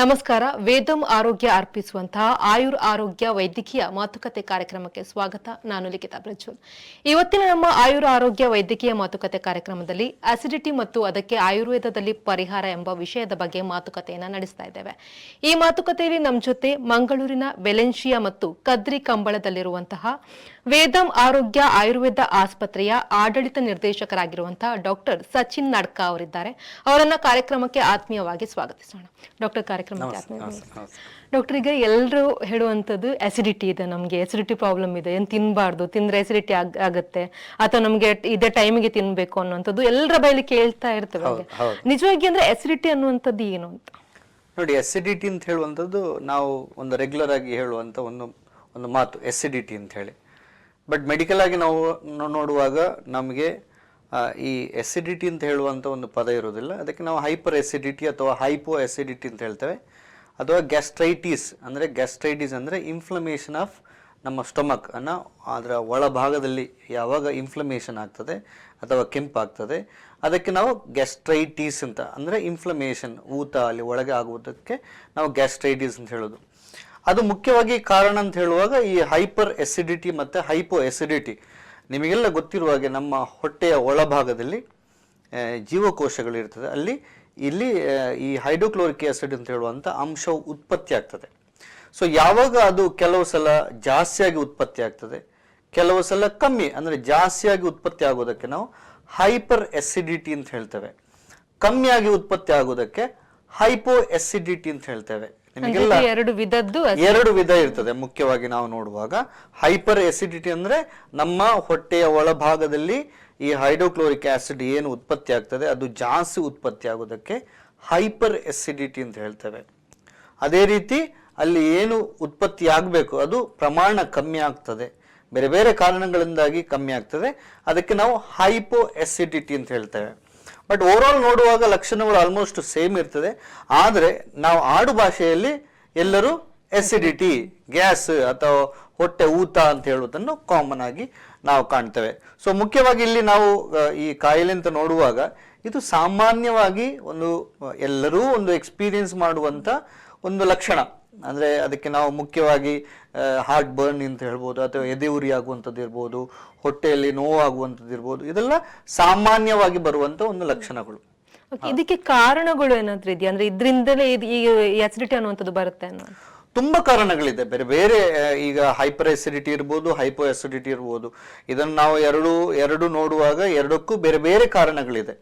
ನಮಸ್ಕಾರ. ವೇದಂ ಆರೋಗ್ಯ ಅರ್ಪಿಸುವಂತಹ ಆಯುರ್ ಆರೋಗ್ಯ ವೈದ್ಯಕೀಯ ಮಾತುಕತೆ ಕಾರ್ಯಕ್ರಮಕ್ಕೆ ಸ್ವಾಗತ. ನಾನು ಲಿಖಿತಾ ಪ್ರಜ್ವಲ್ ಇವತ್ತಿನ ನಮ್ಮ ಆಯುರ್ ಆರೋಗ್ಯ ವೈದ್ಯಕೀಯ ಮಾತುಕತೆ ಕಾರ್ಯಕ್ರಮದಲ್ಲಿ ಅಸಿಡಿಟಿ ಮತ್ತು ಅದಕ್ಕೆ ಆಯುರ್ವೇದದಲ್ಲಿ ಪರಿಹಾರ ಎಂಬ ವಿಷಯದ ಬಗ್ಗೆ ಮಾತುಕತೆಯನ್ನು ನಡೆಸ್ತಾ ಇದ್ದೇವೆ. ಈ ಮಾತುಕತೆಯಲ್ಲಿ ನಮ್ಮ ಜೊತೆ ಮಂಗಳೂರಿನ ವೆಲೆನ್ಶಿಯಾ ಮತ್ತು ಕದ್ರಿ ಕಂಬಳದಲ್ಲಿರುವಂತಹ ವೇದಂ ಆರೋಗ್ಯ ಆಯುರ್ವೇದ ಆಸ್ಪತ್ರೆಯ ಆಡಳಿತ ನಿರ್ದೇಶಕರಾಗಿರುವಂತಹ ಡಾಕ್ಟರ್ ಸಚಿನ್ ನಡ್ಕಾ ಅವರಿದ್ದಾರೆ. ಅವರನ್ನ ಕಾರ್ಯಕ್ರಮಕ್ಕೆ ಆತ್ಮೀಯವಾಗಿ ಸ್ವಾಗತಿಸೋಣ. ಡಾಕ್ಟರ್ ಕಾರ್ಯಕ್ರಮಕ್ಕೆ ಡಾಕ್ಟರ್ ಈಗ ಎಲ್ಲರೂ ಹೇಳುವಂಥದ್ದು ಆಸಿಡಿಟಿ ಇದೆ ನಮಗೆ ಆಸಿಡಿಟಿ ಪ್ರಾಬ್ಲಮ್ ಇದೆ ಏನು ತಿನ್ನಬಾರ್ದು ತಿಂದ್ರೆ ಅಸಿಡಿಟಿ ಆಗುತ್ತೆ ಅಥವಾ ನಮಗೆ ಇದೇ ಟೈಮಿಗೆ ತಿನ್ಬೇಕು ಅನ್ನುವಂಥದ್ದು ಎಲ್ಲರ ಬೈಲಿ ಕೇಳ್ತಾ ಇರ್ತೇವೆ. ನಿಜವಾಗಿ ಅಂದ್ರೆ ಆಸಿಡಿಟಿ ಅನ್ನುವಂಥದ್ದು ಏನು ಅಂತ? ನೋಡಿ ಎಸಿಡಿಟಿ ಅಂತ ಹೇಳುವಂಥದ್ದು ನಾವು ಒಂದು ರೆಗ್ಯುಲರ್ ಆಗಿ ಹೇಳುವಂಥ ಒಂದು ಒಂದು ಮಾತು ಎಸಿಡಿಟಿ ಅಂತ ಹೇಳಿ. ಬಟ್ ಮೆಡಿಕಲ್ ಆಗಿ ನಾವು ನೋಡುವಾಗ ನಮಗೆ ಈ ಎಸಿಡಿಟಿ ಅಂತ ಹೇಳುವಂಥ ಒಂದು ಪದ ಇರೋದಿಲ್ಲ ಅದಕ್ಕೆ ನಾವು ಹೈಪರ್ ಎಸಿಡಿಟಿ ಅಥವಾ ಹೈಪೋ ಎಸಿಡಿಟಿ ಅಂತ ಹೇಳ್ತೇವೆ. ಅಥವಾ ಗ್ಯಾಸ್ಟ್ರೈಟಿಸ್ ಅಂದರೆ ಗ್ಯಾಸ್ಟ್ರೈಟಿಸ್ ಅಂದರೆ ಇನ್ಫ್ಲಮೇಷನ್ ಆಫ್ ನಮ್ಮ ಸ್ಟೊಮಕ್ ಅನ್ನು ಅದರ ಒಳಭಾಗದಲ್ಲಿ ಯಾವಾಗ ಇನ್ಫ್ಲಮೇಷನ್ ಆಗ್ತದೆ ಅಥವಾ ಕೆಂಪಾಗ್ತದೆ. ಅದಕ್ಕೆ ನಾವು ಗ್ಯಾಸ್ಟ್ರೈಟಿಸ್ ಅಂತ, ಅಂದರೆ ಇನ್ಫ್ಲಮೇಷನ್ ಊತ ಅಲ್ಲಿ ಒಳಗೆ ಆಗುವುದಕ್ಕೆ ನಾವು ಗ್ಯಾಸ್ಟ್ರೈಟಿಸ್ ಅಂತ ಹೇಳೋದು. ಅದು ಮುಖ್ಯವಾಗಿ ಕಾರಣ ಅಂತ ಹೇಳುವಾಗ ಈ ಹೈಪರ್ ಎಸಿಡಿಟಿ ಮತ್ತು ಹೈಪೋ ಎಸಿಡಿಟಿ ನಿಮಗೆಲ್ಲ ಗೊತ್ತಿರುವ ಹಾಗೆ ನಮ್ಮ ಹೊಟ್ಟೆಯ ಒಳಭಾಗದಲ್ಲಿ ಜೀವಕೋಶಗಳಿರ್ತದೆ. ಅಲ್ಲಿ, ಇಲ್ಲಿ ಈ ಹೈಡ್ರೋಕ್ಲೋರಿಕ್ ಆಸಿಡ್ ಅಂತ ಹೇಳುವಂಥ ಅಂಶವು ಉತ್ಪತ್ತಿ ಆಗ್ತದೆ. ಸೊ ಯಾವಾಗ ಅದು ಕೆಲವು ಸಲ ಜಾಸ್ತಿಯಾಗಿ ಉತ್ಪತ್ತಿ ಆಗ್ತದೆ, ಕೆಲವು ಸಲ ಕಮ್ಮಿ, ಅಂದರೆ ಜಾಸ್ತಿಯಾಗಿ ಉತ್ಪತ್ತಿ ಆಗೋದಕ್ಕೆ ನಾವು ಹೈಪರ್ ಎಸಿಡಿಟಿ ಅಂತ ಹೇಳ್ತೇವೆ. ಕಮ್ಮಿಯಾಗಿ ಉತ್ಪತ್ತಿ ಆಗೋದಕ್ಕೆ ಹೈಪೋ ಎಸಿಡಿಟಿ ಅಂತ ಹೇಳ್ತೇವೆ. ನಿಮಗೆಲ್ಲ ಎರಡು ವಿಧದ್ದು ಎರಡು ವಿಧ ಇರ್ತದೆ. ಮುಖ್ಯವಾಗಿ ನಾವು ನೋಡುವಾಗ ಹೈಪರ್ ಎಸಿಡಿಟಿ ಅಂದ್ರೆ ನಮ್ಮ ಹೊಟ್ಟೆಯ ಒಳಭಾಗದಲ್ಲಿ ಈ ಹೈಡ್ರೋಕ್ಲೋರಿಕ್ ಆಸಿಡ್ ಏನು ಉತ್ಪತ್ತಿ ಆಗ್ತದೆ ಅದು ಜಾಸ್ತಿ ಉತ್ಪತ್ತಿ ಆಗೋದಕ್ಕೆ ಹೈಪರ್ ಎಸಿಡಿಟಿ ಅಂತ ಹೇಳ್ತೇವೆ. ಅದೇ ರೀತಿ ಅಲ್ಲಿ ಏನು ಉತ್ಪತ್ತಿ ಆಗಬೇಕು ಅದು ಪ್ರಮಾಣ ಕಮ್ಮಿ ಆಗ್ತದೆ. ಬೇರೆ ಬೇರೆ ಕಾರಣಗಳಿಂದಾಗಿ ಕಮ್ಮಿ ಆಗ್ತದೆ. ಅದಕ್ಕೆ ನಾವು ಹೈಪೋ ಎಸಿಡಿಟಿ ಅಂತ ಹೇಳ್ತೇವೆ. ಬಟ್ ಓವರ್ಆಲ್ ನೋಡುವಾಗ ಲಕ್ಷಣಗಳು ಆಲ್ಮೋಸ್ಟ್ ಸೇಮ್ ಇರ್ತದೆ. ಆದರೆ ನಾವು ಆಡು ಭಾಷೆಯಲ್ಲಿ ಎಲ್ಲರೂ ಎಸಿಡಿಟಿ ಗ್ಯಾಸ್ ಅಥವಾ ಹೊಟ್ಟೆ ಊತ ಅಂತ ಹೇಳುವುದನ್ನು ಕಾಮನ್ ಆಗಿ ನಾವು ಕಾಣ್ತೇವೆ. ಸೊ ಮುಖ್ಯವಾಗಿ ಇಲ್ಲಿ ನಾವು ಈ ಕಾಯಿಲೆ ಅಂತ ನೋಡುವಾಗ ಇದು ಸಾಮಾನ್ಯವಾಗಿ ಒಂದು, ಎಲ್ಲರೂ ಒಂದು ಎಕ್ಸ್ಪೀರಿಯನ್ಸ್ ಮಾಡುವಂತ ಒಂದು ಲಕ್ಷಣ. ಅಂದ್ರೆ ಅದಕ್ಕೆ ನಾವು ಮುಖ್ಯವಾಗಿ ಹಾರ್ಟ್ ಬರ್ನ್ ಅಂತ ಹೇಳ್ಬೋದು ಅಥವಾ ಎದೆ ಉರಿ ಆಗುವಂಥದ್ದು ಇರ್ಬೋದು ಹೊಟ್ಟೆಯಲ್ಲಿ ನೋವಾಗುವಂಥದ್ದು ಇರ್ಬೋದು ಇದೆಲ್ಲ ಸಾಮಾನ್ಯವಾಗಿ ಬರುವಂತ ಒಂದು ಲಕ್ಷಣಗಳು. ಇದಕ್ಕೆ ಕಾರಣಗಳು ಏನಾದ್ರೂ ಇದೆಯಾ? ಅಂದ್ರೆ ಇದರಿಂದಲೇ ಈ ಎಸಿಡಿಟಿ ಅನ್ನುವಂಥದ್ದು ಬರುತ್ತೆ ಅನ್ನೋ ತುಂಬಾ ಕಾರಣಗಳಿದೆ. ಬೇರೆ ಬೇರೆ ಈಗ ಹೈಪರ್ ಎಸಿಡಿಟಿ ಇರ್ಬೋದು ಹೈಪೋ ಎಸಿಡಿಟಿ ಇರ್ಬೋದು. ಇದನ್ನು ನಾವು ಎರಡು ಎರಡು ನೋಡುವಾಗ ಎರಡಕ್ಕೂ ಬೇರೆ ಬೇರೆ ಕಾರಣಗಳಿದೆ.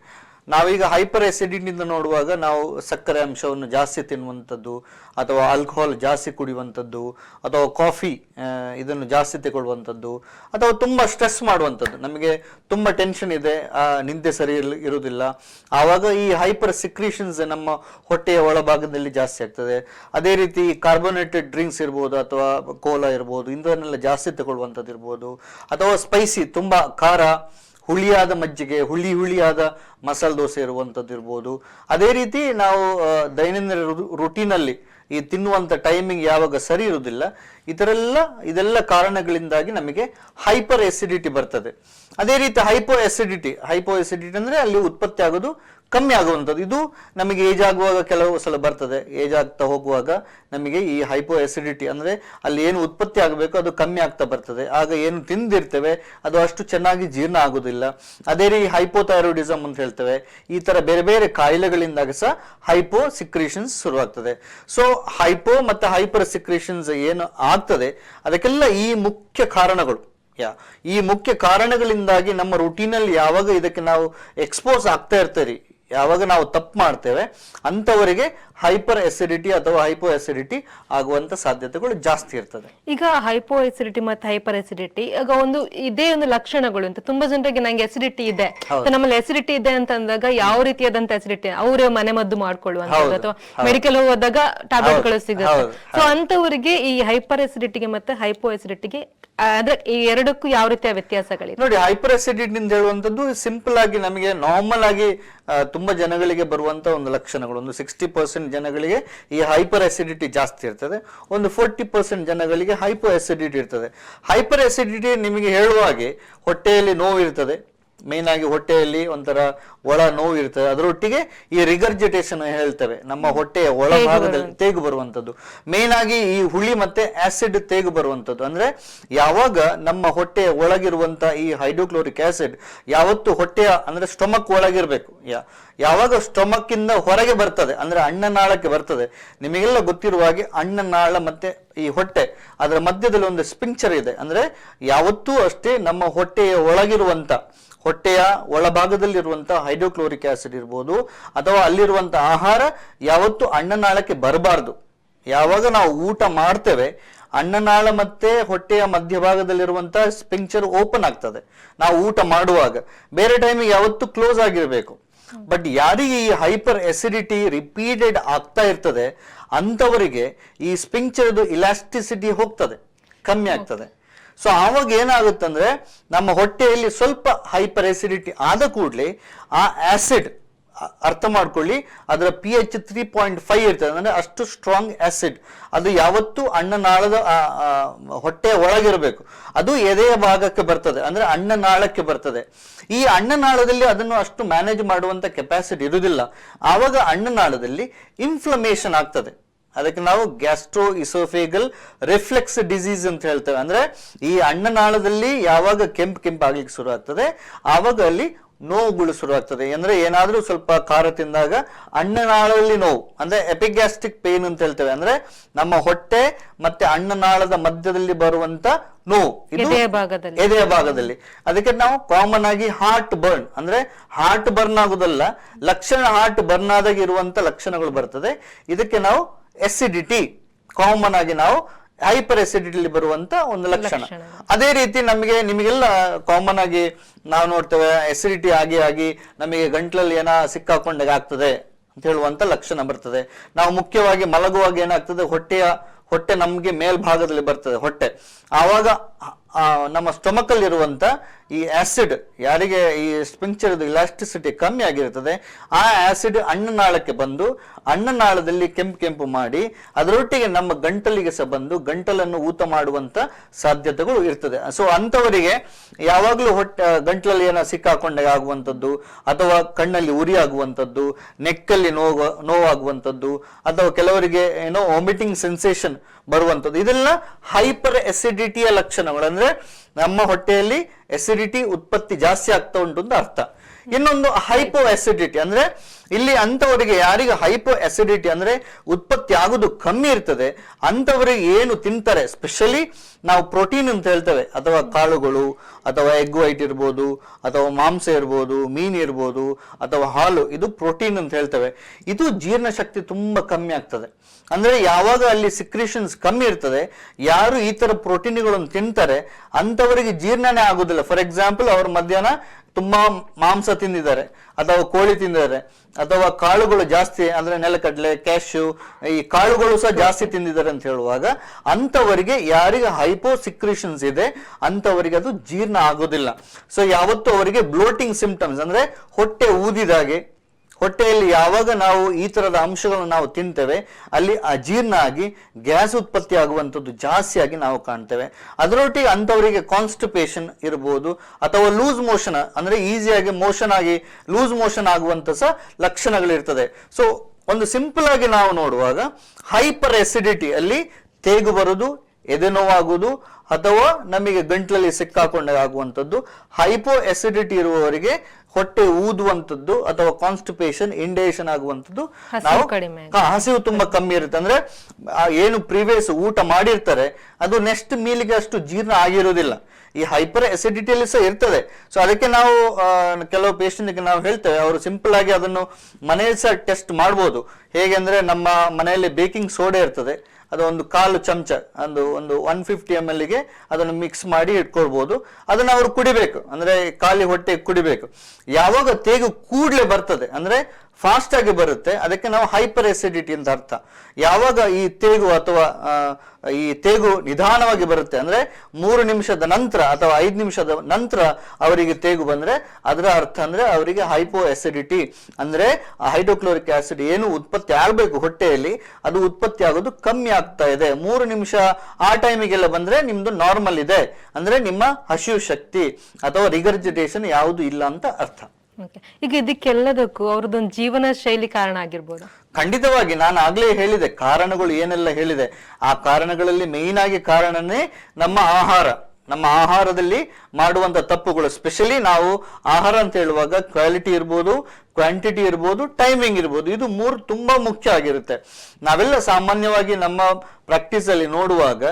ನಾವೀಗ ಹೈಪರ್ ಎಸಿಡಿಟಿಯಿಂದ ನೋಡುವಾಗ ನಾವು ಸಕ್ಕರೆ ಅಂಶವನ್ನು ಜಾಸ್ತಿ ತಿನ್ನುವಂಥದ್ದು, ಅಥವಾ ಆಲ್ಕೋಹಾಲ್ ಜಾಸ್ತಿ ಕುಡಿಯುವಂಥದ್ದು, ಅಥವಾ ಕಾಫಿ ಇದನ್ನು ಜಾಸ್ತಿ ತಗೊಳ್ಳುವಂಥದ್ದು, ಅಥವಾ ತುಂಬ ಸ್ಟ್ರೆಸ್ ಮಾಡುವಂಥದ್ದು. ನಮಗೆ ತುಂಬ ಟೆನ್ಷನ್ ಇದೆ ನಿಂದೆ ಸರಿ ಇರುವುದಿಲ್ಲ. ಆವಾಗ ಈ ಹೈಪರ್ ಸಿಕ್ರೀಷನ್ಸ್ ನಮ್ಮ ಹೊಟ್ಟೆಯ ಒಳಭಾಗದಲ್ಲಿ ಜಾಸ್ತಿ ಆಗ್ತದೆ. ಅದೇ ರೀತಿ ಕಾರ್ಬೋನೇಟೆಡ್ ಡ್ರಿಂಕ್ಸ್ ಇರ್ಬೋದು, ಅಥವಾ ಕೋಲಾ ಇರ್ಬೋದು, ಇಂಥವನ್ನೆಲ್ಲ ಜಾಸ್ತಿ ತಗೊಳ್ಳುವಂಥದ್ದು ಇರ್ಬೋದು. ಅಥವಾ ಸ್ಪೈಸಿ ತುಂಬ ಖಾರ ಹುಳಿಯಾದ ಮಜ್ಜಿಗೆ, ಹುಳಿ ಹುಳಿಯಾದ ಮಸಾಲೆ ದೋಸೆ ಇರುವಂಥದ್ದು ಇರ್ಬೋದು. ಅದೇ ರೀತಿ ನಾವು ದೈನಂದಿನ ರುಟೀನಲ್ಲಿ ಈ ತಿನ್ನುವಂಥ ಟೈಮಿಂಗ್ ಯಾವಾಗ ಸರಿ ಇರುವುದಿಲ್ಲ, ಇದರೆಲ್ಲ, ಇದೆಲ್ಲ ಕಾರಣಗಳಿಂದಾಗಿ ನಮಗೆ ಹೈಪರ್ ಎಸಿಡಿಟಿ ಬರ್ತದೆ. ಅದೇ ರೀತಿ ಹೈಪೋ ಎಸಿಡಿಟಿ ಹೈಪೋ ಎಸಿಡಿಟಿ ಅಂದರೆ ಅಲ್ಲಿ ಉತ್ಪತ್ತಿ ಆಗೋದು ಕಮ್ಮಿ ಆಗುವಂಥದ್ದು. ಇದು ನಮಗೆ ಏಜ್ ಆಗುವಾಗ ಕೆಲವು ಸಲ ಬರ್ತದೆ. ಏಜ್ ಆಗ್ತಾ ಹೋಗುವಾಗ ನಮಗೆ ಈ ಹೈಪೋ ಎಸಿಡಿಟಿ ಅಂದರೆ ಅಲ್ಲಿ ಏನು ಉತ್ಪತ್ತಿ ಆಗಬೇಕು ಅದು ಕಮ್ಮಿ ಆಗ್ತಾ ಬರ್ತದೆ. ಆಗ ಏನು ತಿಂದಿರ್ತೇವೆ ಅದು ಅಷ್ಟು ಚೆನ್ನಾಗಿ ಜೀರ್ಣ ಆಗೋದಿಲ್ಲ. ಅದೇ ರೀತಿ ಹೈಪೋಥೈರೋಡಿಸಮ್ ಅಂತ ಹೇಳ್ತೇವೆ. ಈ ಥರ ಬೇರೆ ಬೇರೆ ಕಾಯಿಲೆಗಳಿಂದಾಗ ಸಹ ಹೈಪೋ ಸಿಕ್ರೇಷನ್ಸ್ ಶುರುವಾಗ್ತದೆ. ಸೊ ಹೈಪೋ ಮತ್ತು ಹೈಪರ್ ಸಿಕ್ರೇಷನ್ಸ್ ಏನು ಆಗ್ತದೆ, ಅದಕ್ಕೆಲ್ಲ ಈ ಮುಖ್ಯ ಕಾರಣಗಳು. ಯಾ, ಈ ಮುಖ್ಯ ಕಾರಣಗಳಿಂದಾಗಿ ನಮ್ಮ ರುಟೀನಲ್ಲಿ ಯಾವಾಗ ಇದಕ್ಕೆ ನಾವು ಎಕ್ಸ್ಪೋಸ್ ಆಗ್ತಾ ಇರ್ತೇವೆ ಯಾವಾಗ ನಾವು ತಪ್ಪು ಮಾಡ್ತೇವೆ ಅಂತವರಿಗೆ ಹೈಪರ್ ಎಸಿಡಿಟಿ ಅಥವಾ ಹೈಪೋ ಎಸಿಡಿಟಿ ಆಗುವಂತ ಸಾಧ್ಯತೆಗಳು ಜಾಸ್ತಿ ಇರ್ತದೆ. ಈಗ ಹೈಪೋ ಎಸಿಡಿಟಿ ಮತ್ತೆ ಹೈಪರ್ ಎಸಿಡಿಟಿ ಈಗ ಒಂದು ಇದೇ ಒಂದು ಲಕ್ಷಣಗಳು ಅಂತ ತುಂಬಾ ಜನರಿಗೆ ನಂಗೆ ಎಸಿಡಿಟಿ ಇದೆ. ನಮ್ಮಲ್ಲಿ ಎಸಿಡಿಟಿ ಇದೆ ಅಂತ ಅಂದಾಗ ಯಾವ ರೀತಿಯಾದಂತ ಎಸಿಡಿಟಿ ಅವ್ರ ಮನೆ ಮದ್ದು ಅಥವಾ ಮೆಡಿಕಲ್ ಹೋದಾಗ ಟ್ಯಾಬ್ಲೆಟ್ಗಳು ಸಿಗುತ್ತೆ. ಸೊ ಅಂತವರಿಗೆ ಈ ಹೈಪರ್ ಎಸಿಡಿಟಿಗೆ ಮತ್ತೆ ಹೈಪೋ ಎಸಿಡಿಟಿಗೆ ಅಂದ್ರೆ ಈ ಎರಡಕ್ಕೂ ಯಾವ ರೀತಿಯ ವ್ಯತ್ಯಾಸಗಳಿವೆ ನೋಡಿ ಹೈಪರ್ ಎಸಿಡಿಟಿ ಅಂತ ಹೇಳುವಂಥದ್ದು ಸಿಂಪಲ್ ಆಗಿ ನಮಗೆ ನಾರ್ಮಲ್ ಆಗಿ ತುಂಬಾ ಜನಗಳಿಗೆ ಬರುವಂತ ಒಂದು ಲಕ್ಷಣಗಳು. ಒಂದು ಸಿಕ್ಸ್ಟಿ ಪರ್ಸೆಂಟ್ ಜನಗಳಿಗೆ ಈ ಹೈಪರ್ ಅಸಿಡಿಟಿ ಜಾಸ್ತಿ ಇರ್ತದೆ. ಒಂದು ಫೋರ್ಟಿ ಪರ್ಸೆಂಟ್ ಜನಗಳಿಗೆ ಹೈಪೋ ಅಸಿಡಿಟಿ ಇರ್ತದೆ. ಹೈಪರ್ ಅಸಿಡಿಟಿ ನಿಮಗೆ ಹೇಳುವ ಹಾಗೆ ಹೊಟ್ಟೆಯಲ್ಲಿ ನೋವು ಇರ್ತದೆ. ಮೇನ್ ಆಗಿ ಹೊಟ್ಟೆಯಲ್ಲಿ ಒಂಥರ ಒಳ ನೋವು ಇರ್ತದೆ. ಅದರೊಟ್ಟಿಗೆ ಈ ರಿಗರ್ಜಿಟೇಷನ್ ಹೇಳ್ತೇವೆ. ನಮ್ಮ ಹೊಟ್ಟೆಯ ಒಳಭಾಗದಲ್ಲಿ ತೇಗು ಬರುವಂತದ್ದು ಮೇನ್ ಆಗಿ ಈ ಹುಳಿ ಮತ್ತೆ ಆಸಿಡ್ ತೇಗು ಬರುವಂಥದ್ದು. ಅಂದ್ರೆ ಯಾವಾಗ ನಮ್ಮ ಹೊಟ್ಟೆಯ ಒಳಗಿರುವಂತ ಈ ಹೈಡ್ರೋಕ್ಲೋರಿಕ್ ಆಸಿಡ್ ಯಾವತ್ತು ಹೊಟ್ಟೆಯ ಅಂದ್ರೆ ಸ್ಟೊಮಕ್ ಒಳಗಿರ್ಬೇಕು. ಯಾ ಯಾವಾಗ ಸ್ಟೊಮಕ್ ಇಂದ ಹೊರಗೆ ಬರ್ತದೆ ಅಂದ್ರೆ ಅನ್ನನಾಳಕ್ಕೆ ಬರ್ತದೆ. ನಿಮಗೆಲ್ಲ ಗೊತ್ತಿರುವ ಹಾಗೆ ಅನ್ನನಾಳ ಮತ್ತೆ ಈ ಹೊಟ್ಟೆ ಅದರ ಮಧ್ಯದಲ್ಲಿ ಒಂದು ಸ್ಪಿಂಕ್ಚರ್ ಇದೆ. ಅಂದ್ರೆ ಯಾವತ್ತೂ ಅಷ್ಟೇ ನಮ್ಮ ಹೊಟ್ಟೆಯ ಒಳಗಿರುವಂತ ಹೊಟ್ಟೆಯ ಒಳಭಾಗದಲ್ಲಿರುವಂತಹ ಹೈಡ್ರೋಕ್ಲೋರಿಕ್ ಆಸಿಡ್ ಇರ್ಬೋದು ಅಥವಾ ಅಲ್ಲಿರುವಂತ ಆಹಾರ ಯಾವತ್ತು ಅಣ್ಣನಾಳಕ್ಕೆ ಬರಬಾರ್ದು. ಯಾವಾಗ ನಾವು ಊಟ ಮಾಡ್ತೇವೆ ಅಣ್ಣನಾಳ ಮತ್ತೆ ಹೊಟ್ಟೆಯ ಮಧ್ಯಭಾಗದಲ್ಲಿರುವಂತಹ ಸ್ಪಿಂಕ್ಚರ್ ಓಪನ್ ಆಗ್ತದೆ. ನಾವು ಊಟ ಮಾಡುವಾಗ ಬೇರೆ ಟೈಮಿಗೆ ಯಾವತ್ತು ಕ್ಲೋಸ್ ಆಗಿರಬೇಕು. ಬಟ್ ಯಾರಿಗೆ ಈ ಹೈಪರ್ ಎಸಿಡಿಟಿ ರಿಪೀಟೆಡ್ ಆಗ್ತಾ ಇರ್ತದೆ ಅಂತವರಿಗೆ ಈ ಸ್ಪಿಂಕ್ಚರ್ದು ಇಲಾಸ್ಟಿಸಿಟಿ ಹೋಗ್ತದೆ, ಕಮ್ಮಿ ಆಗ್ತದೆ. ಸೊ ಆವಾಗ ಏನಾಗುತ್ತಂದ್ರೆ ನಮ್ಮ ಹೊಟ್ಟೆಯಲ್ಲಿ ಸ್ವಲ್ಪ ಹೈಪರ್ ಎಸಿಡಿಟಿ ಆದ ಕೂಡಲೇ ಆ ಆಸಿಡ್ ಅರ್ಥ ಮಾಡ್ಕೊಳ್ಳಿ, ಅದರ P H three point five ಇರ್ತದೆ. ಅಂದ್ರೆ ಅಷ್ಟು ಸ್ಟ್ರಾಂಗ್ ಆಸಿಡ್ ಅದು ಯಾವತ್ತೂ ಅಣ್ಣನಾಳದ ಹೊಟ್ಟೆ ಒಳಗಿರಬೇಕು. ಅದು ಎದೆಯ ಭಾಗಕ್ಕೆ ಬರ್ತದೆ. ಅಂದ್ರೆ ಅಣ್ಣನಾಳಕ್ಕೆ ಬರ್ತದೆ. ಈ ಅಣ್ಣನಾಳದಲ್ಲಿ ಅದನ್ನು ಅಷ್ಟು ಮ್ಯಾನೇಜ್ ಮಾಡುವಂತ ಕೆಪಾಸಿಟಿ ಇರುವುದಿಲ್ಲ. ಆವಾಗ ಅಣ್ಣನಾಳದಲ್ಲಿ ಇನ್ಫ್ಲಮೇಷನ್ ಆಗ್ತದೆ. ಅದಕ್ಕೆ ನಾವು ಗ್ಯಾಸ್ಟ್ರೋ ಇಸೋಫೇಗಲ್ ರಿಫ್ಲೆಕ್ಸ್ ಡಿಸೀಸ್ ಅಂತ ಹೇಳ್ತೇವೆ. ಅಂದ್ರೆ ಈ ಅಣ್ಣನಾಳದಲ್ಲಿ ಯಾವಾಗ ಕೆಂಪು ಕೆಂಪು ಆಗ್ಲಿಕ್ಕೆ ಶುರು ಆಗ್ತದೆ ಆವಾಗ ಅಲ್ಲಿ ನೋವುಗಳು ಶುರು ಆಗ್ತದೆ. ಅಂದ್ರೆ ಏನಾದ್ರೂ ಸ್ವಲ್ಪ ಖಾರ ತಿಂದಾಗ ಅಣ್ಣನಾಳದಲ್ಲಿ ನೋವು ಅಂದ್ರೆ ಎಪಿಗ್ಯಾಸ್ಟಿಕ್ ಪೇನ್ ಅಂತ ಹೇಳ್ತೇವೆ. ಅಂದ್ರೆ ನಮ್ಮ ಹೊಟ್ಟೆ ಮತ್ತೆ ಅಣ್ಣನಾಳದ ಮಧ್ಯದಲ್ಲಿ ಬರುವಂತ ನೋವು. ಇದು ಎದೆಯ ಭಾಗದಲ್ಲಿ. ಎದೆಯ ಭಾಗದಲ್ಲಿ. ಅದಕ್ಕೆ ನಾವು ಕಾಮನ್ ಆಗಿ ಹಾರ್ಟ್ ಬರ್ನ್ ಅಂದ್ರೆ ಹಾರ್ಟ್ ಬರ್ನ್ ಆಗುದಲ್ಲ ಲಕ್ಷಣ ಹಾರ್ಟ್ ಬರ್ನ್ ಆದಾಗ ಇರುವಂತ ಲಕ್ಷಣಗಳು ಬರ್ತದೆ. ಇದಕ್ಕೆ ನಾವು ಎಸಿಡಿಟಿ ಕಾಮನ್ ಆಗಿ ನಾವು ಹೈಪರ್ ಎಸಿಡಿಟಿಲಿ ಬರುವಂತ ಒಂದು ಲಕ್ಷಣ. ಅದೇ ರೀತಿ ನಮಗೆ ನಿಮಗೆಲ್ಲ ಕಾಮನ್ ಆಗಿ ನಾವು ನೋಡ್ತೇವೆ ಎಸಿಡಿಟಿ ಆಗಿ ಆಗಿ ನಮಗೆ ಗಂಟ್ಲಲ್ಲಿ ಏನೋ ಸಿಕ್ಕಾಕೊಂಡಾಗ ಆಗ್ತದೆ ಅಂತ ಹೇಳುವಂತ ಲಕ್ಷಣ ಬರ್ತದೆ. ನಾವು ಮುಖ್ಯವಾಗಿ ಮಲಗುವಾಗ ಏನಾಗ್ತದೆ ಹೊಟ್ಟೆಯ ಹೊಟ್ಟೆ ನಮಗೆ ಮೇಲ್ಭಾಗದಲ್ಲಿ ಬರ್ತದೆ ಹೊಟ್ಟೆ. ಆವಾಗ ನಮ್ಮ ಸ್ಟೊಮಕಲ್ಲಿರುವಂಥ ಈ ಆಸಿಡ್ ಯಾರಿಗೆ ಈ ಸ್ಪಿಂಕ್ಚರ್ ಇಲಾಸ್ಟಿಸಿಟಿ ಕಮ್ಮಿ ಆಗಿರ್ತದೆ, ಆ ಆಸಿಡ್ ಅನ್ನನಾಳಕ್ಕೆ ಬಂದು ಅಣ್ಣನಾಳದಲ್ಲಿ ಕೆಂಪು ಕೆಂಪು ಮಾಡಿ, ಅದರೊಟ್ಟಿಗೆ ನಮ್ಮ ಗಂಟಲಿಗೆ ಸಹ ಬಂದು ಗಂಟಲನ್ನು ಊತ ಮಾಡುವಂತ ಸಾಧ್ಯತೆಗಳು ಇರ್ತದೆ. ಸೊ ಅಂತವರಿಗೆ ಯಾವಾಗಲೂ ಹೊಟ್ಟೆ, ಗಂಟಲಲ್ಲಿ ಏನೋ ಸಿಕ್ಕಾಕೊಂಡಾಗ ಆಗುವಂಥದ್ದು, ಅಥವಾ ಕಣ್ಣಲ್ಲಿ ಉರಿ ಆಗುವಂಥದ್ದು, ನೆಕ್ಕಲ್ಲಿ ನೋವು, ನೋವಾಗುವಂಥದ್ದು, ಅಥವಾ ಕೆಲವರಿಗೆ ಏನೋ ವಾಮಿಟಿಂಗ್ ಸೆನ್ಸೇಷನ್ ಬರುವಂಥದ್ದು ಇದೆಲ್ಲ ಹೈಪರ್ ಎಸಿಡಿಟಿಯ ಲಕ್ಷಣಗಳು. ಅಂದ್ರೆ ನಮ್ಮ ಹೊಟ್ಟೆಯಲ್ಲಿ ಎಸಿಡಿಟಿ ಉತ್ಪತ್ತಿ ಜಾಸ್ತಿ ಆಗ್ತಾ ಉಂಟು ಅಂತ ಅರ್ಥ. ಇನ್ನೊಂದು ಹೈಪೋ ಎಸಿಡಿಟಿ ಅಂದ್ರೆ ಇಲ್ಲಿ ಅಂತವರಿಗೆ ಯಾರಿಗೆ ಹೈಪೋ ಎಸಿಡಿಟಿ ಅಂದ್ರೆ ಉತ್ಪತ್ತಿ ಆಗುದು ಕಮ್ಮಿ ಇರ್ತದೆ ಅಂತವರಿಗೆ ಏನು ತಿಂತಾರೆ? ಸ್ಪೆಷಲಿ ನಾವು ಪ್ರೋಟೀನ್ ಅಂತ ಹೇಳ್ತೇವೆ. ಅಥವಾ ಕಾಳುಗಳು, ಅಥವಾ ಎಗ್ ವೈಟ್ ಇರ್ಬೋದು, ಅಥವಾ ಮಾಂಸ ಇರ್ಬೋದು, ಮೀನು ಇರ್ಬೋದು, ಅಥವಾ ಹಾಲು, ಇದು ಪ್ರೋಟೀನ್ ಅಂತ ಹೇಳ್ತೇವೆ. ಇದು ಜೀರ್ಣಶಕ್ತಿ ತುಂಬಾ ಕಮ್ಮಿ ಆಗ್ತದೆ. ಅಂದ್ರೆ ಯಾವಾಗ ಅಲ್ಲಿ ಸಿಕ್ರೇಷನ್ಸ್ ಕಮ್ಮಿ ಇರ್ತದೆ, ಯಾರು ಈ ಥರ ಪ್ರೋಟೀನ್ಗಳನ್ನು ತಿಂತಾರೆ ಅಂತವರಿಗೆ ಜೀರ್ಣನೇ ಆಗೋದಿಲ್ಲ. ಫಾರ್ ಎಕ್ಸಾಂಪಲ್ ಅವ್ರ ಮಧ್ಯಾಹ್ನ ತುಂಬಾ ಮಾಂಸ ತಿಂದಿದ್ದಾರೆ, ಅಥವಾ ಕೋಳಿ ತಿಂದಿದ್ದಾರೆ, ಅಥವಾ ಕಾಳುಗಳು ಜಾಸ್ತಿ, ಅಂದ್ರೆ ನೆಲಕಡಲೆ ಕ್ಯಾಶು ಈ ಕಾಳುಗಳು ಸಹ ಜಾಸ್ತಿ ತಿಂದಿದ್ದಾರೆ ಅಂತ ಹೇಳುವಾಗ ಅಂತವರಿಗೆ ಯಾರಿಗೆ ಹೈಪೋ ಸಿಕ್ರೇಷನ್ಸ್ ಇದೆ ಅಂತವರಿಗೆ ಅದು ಜೀರ್ಣ ಆಗೋದಿಲ್ಲ. ಸೊ ಯಾವತ್ತೂ ಅವರಿಗೆ ಬ್ಲೋಟಿಂಗ್ ಸಿಂಪ್ಟಮ್ಸ್ ಅಂದ್ರೆ ಹೊಟ್ಟೆ ಊದಿದಾಗೆ ಹೊಟ್ಟೆಯಲ್ಲಿ ಯಾವಾಗ ನಾವು ಈ ತರದ ಅಂಶಗಳನ್ನು ನಾವು ತಿಂತೇವೆ, ಅಲ್ಲಿ ಅಜೀರ್ಣ ಆಗಿ ಗ್ಯಾಸ್ ಉತ್ಪತ್ತಿ ಆಗುವಂಥದ್ದು ಜಾಸ್ತಿಯಾಗಿ ನಾವು ಕಾಣ್ತೇವೆ. ಅದರೊಟ್ಟಿಗೆ ಅಂಥವರಿಗೆ ಕಾನ್ಸ್ಟಿಪೇಷನ್ ಇರಬಹುದು ಅಥವಾ ಲೂಸ್ ಮೋಷನ್ ಅಂದ್ರೆ ಈಸಿಯಾಗಿ ಮೋಷನ್ ಆಗಿ ಲೂಸ್ ಮೋಷನ್ ಆಗುವಂತ ಸಹ ಲಕ್ಷಣಗಳಿರ್ತದೆ. ಸೊ ಒಂದು ಸಿಂಪಲ್ ಆಗಿ ನಾವು ನೋಡುವಾಗ ಹೈಪರ್ ಎಸಿಡಿಟಿ ಅಲ್ಲಿ ತೇಗು ಬರುದು ಎದೆನೋವಾಗುವುದು ಅಥವಾ ನಮಗೆ ಗಂಟ್ಲಲ್ಲಿ ಸಿಕ್ಕಾಕೊಂಡಾಗುವಂಥದ್ದು ಹೈಪೋ ಎಸಿಡಿಟಿ ಇರುವವರಿಗೆ ಹೊಟ್ಟೆ ಊದುವಂಥದ್ದು ಅಥವಾ ಕಾನ್ಸ್ಟಿಪೇಷನ್ ಇಂಡೇಷನ್ ಆಗುವಂಥದ್ದು ನಾವು ಹಸಿವು ತುಂಬಾ ಕಮ್ಮಿ ಇರುತ್ತೆ. ಅಂದ್ರೆ ಏನು ಪ್ರಿವಿಯಸ್ ಊಟ ಮಾಡಿರ್ತಾರೆ ಅದು ನೆಕ್ಸ್ಟ್ ಮೀಲಿಗೆ ಅಷ್ಟು ಜೀರ್ಣ ಆಗಿರೋದಿಲ್ಲ. ಈ ಹೈಪರ್ ಅಸಿಡಿಟಿಯಲ್ಲಿ ಸಹ ಇರ್ತದೆ. ಸೊ ಅದಕ್ಕೆ ನಾವು ಕೆಲವು ಪೇಷಂಟ್ಗೆ ನಾವು ಹೇಳ್ತೇವೆ ಅವರು ಸಿಂಪಲ್ ಆಗಿ ಅದನ್ನು ಮನೆಯಲ್ಲಿ ಸಹ ಟೆಸ್ಟ್ ಮಾಡ್ಬೋದು. ಹೇಗೆ ಅಂದ್ರೆ ನಮ್ಮ ಮನೆಯಲ್ಲಿ ಬೇಕಿಂಗ್ ಸೋಡಾ ಇರ್ತದೆ. ಅದು ಒಂದು ಕಾಲು ಚಮಚ, ಒಂದು ಒಂದು ಒನ್ ಫಿಫ್ಟಿ ಎಂ ಗೆ ಅದನ್ನು ಮಿಕ್ಸ್ ಮಾಡಿ ಇಟ್ಕೊಳ್ಬಹುದು ಅದನ್ನ ಅವರು ಕುಡಿಬೇಕು. ಅಂದ್ರೆ ಖಾಲಿ ಹೊಟ್ಟೆ ಕುಡಿಬೇಕು. ಯಾವಾಗ ತೇಗು ಕೂಡಲೇ ಬರ್ತದೆ, ಅಂದ್ರೆ ಫಾಸ್ಟ್ ಆಗಿ ಬರುತ್ತೆ. ಅದಕ್ಕೆ ನಾವು ಹೈಪರ್ ಎಸಿಡಿಟಿ ಅಂತ ಅರ್ಥ. ಯಾವಾಗ ಈ ತೇಗು ಅಥವಾ ಈ ತೇಗು ನಿಧಾನವಾಗಿ ಬರುತ್ತೆ ಅಂದ್ರೆ ಮೂರು ನಿಮಿಷದ ನಂತರ ಅಥವಾ ಐದು ನಿಮಿಷದ ನಂತರ ಅವರಿಗೆ ತೇಗು ಬಂದ್ರೆ ಅದರ ಅರ್ಥ ಅಂದ್ರೆ ಅವರಿಗೆ ಹೈಪೋ ಎಸಿಡಿಟಿ ಅಂದ್ರೆ ಹೈಡ್ರೋಕ್ಲೋರಿಕ್ ಆಸಿಡ್ ಏನು ಉತ್ಪತ್ತಿ ಆಗಬೇಕು ಹೊಟ್ಟೆಯಲ್ಲಿ, ಅದು ಉತ್ಪತ್ತಿ ಆಗೋದು ಕಮ್ಮಿ ಆಗ್ತಾ ಇದೆ. ಮೂರು ನಿಮಿಷ ಆ ಟೈಮಿಗೆಲ್ಲ ಬಂದ್ರೆ ನಿಮ್ದು ನಾರ್ಮಲ್ ಇದೆ. ಅಂದ್ರೆ ನಿಮ್ಮ ಹಸಿವು ಶಕ್ತಿ ಅಥವಾ ರಿಗರ್ಜಿಟೇಷನ್ ಯಾವುದು ಇಲ್ಲ ಅಂತ ಅರ್ಥ. ಈಗ ಇದಕ್ಕೆಲ್ಲದಕ್ಕೂ ಅವ್ರದ್ದೊಂದು ಜೀವನ ಶೈಲಿ ಕಾರಣ ಆಗಿರ್ಬೋದು. ಖಂಡಿತವಾಗಿ ನಾನು ಆಗ್ಲೇ ಹೇಳಿದೆ, ಕಾರಣಗಳು ಏನೆಲ್ಲ ಹೇಳಿದೆ, ಆ ಕಾರಣಗಳಲ್ಲಿ ಮೇಯ್ನ್ ಆಗಿ ಕಾರಣನೇ ನಮ್ಮ ಆಹಾರ. ನಮ್ಮ ಆಹಾರದಲ್ಲಿ ಮಾಡುವಂತ ತಪ್ಪುಗಳು ಸ್ಪೆಷಲಿ ನಾವು ಆಹಾರ ಅಂತ ಹೇಳುವಾಗ ಕ್ವಾಲಿಟಿ ಇರ್ಬೋದು ಕ್ವಾಂಟಿಟಿ ಇರ್ಬೋದು ಟೈಮಿಂಗ್ ಇರ್ಬೋದು, ಇದು ಮೂರು ತುಂಬಾ ಮುಖ್ಯ ಆಗಿರುತ್ತೆ. ನಾವೆಲ್ಲ ಸಾಮಾನ್ಯವಾಗಿ ನಮ್ಮ ಪ್ರಾಕ್ಟೀಸ್ ಅಲ್ಲಿ ನೋಡುವಾಗ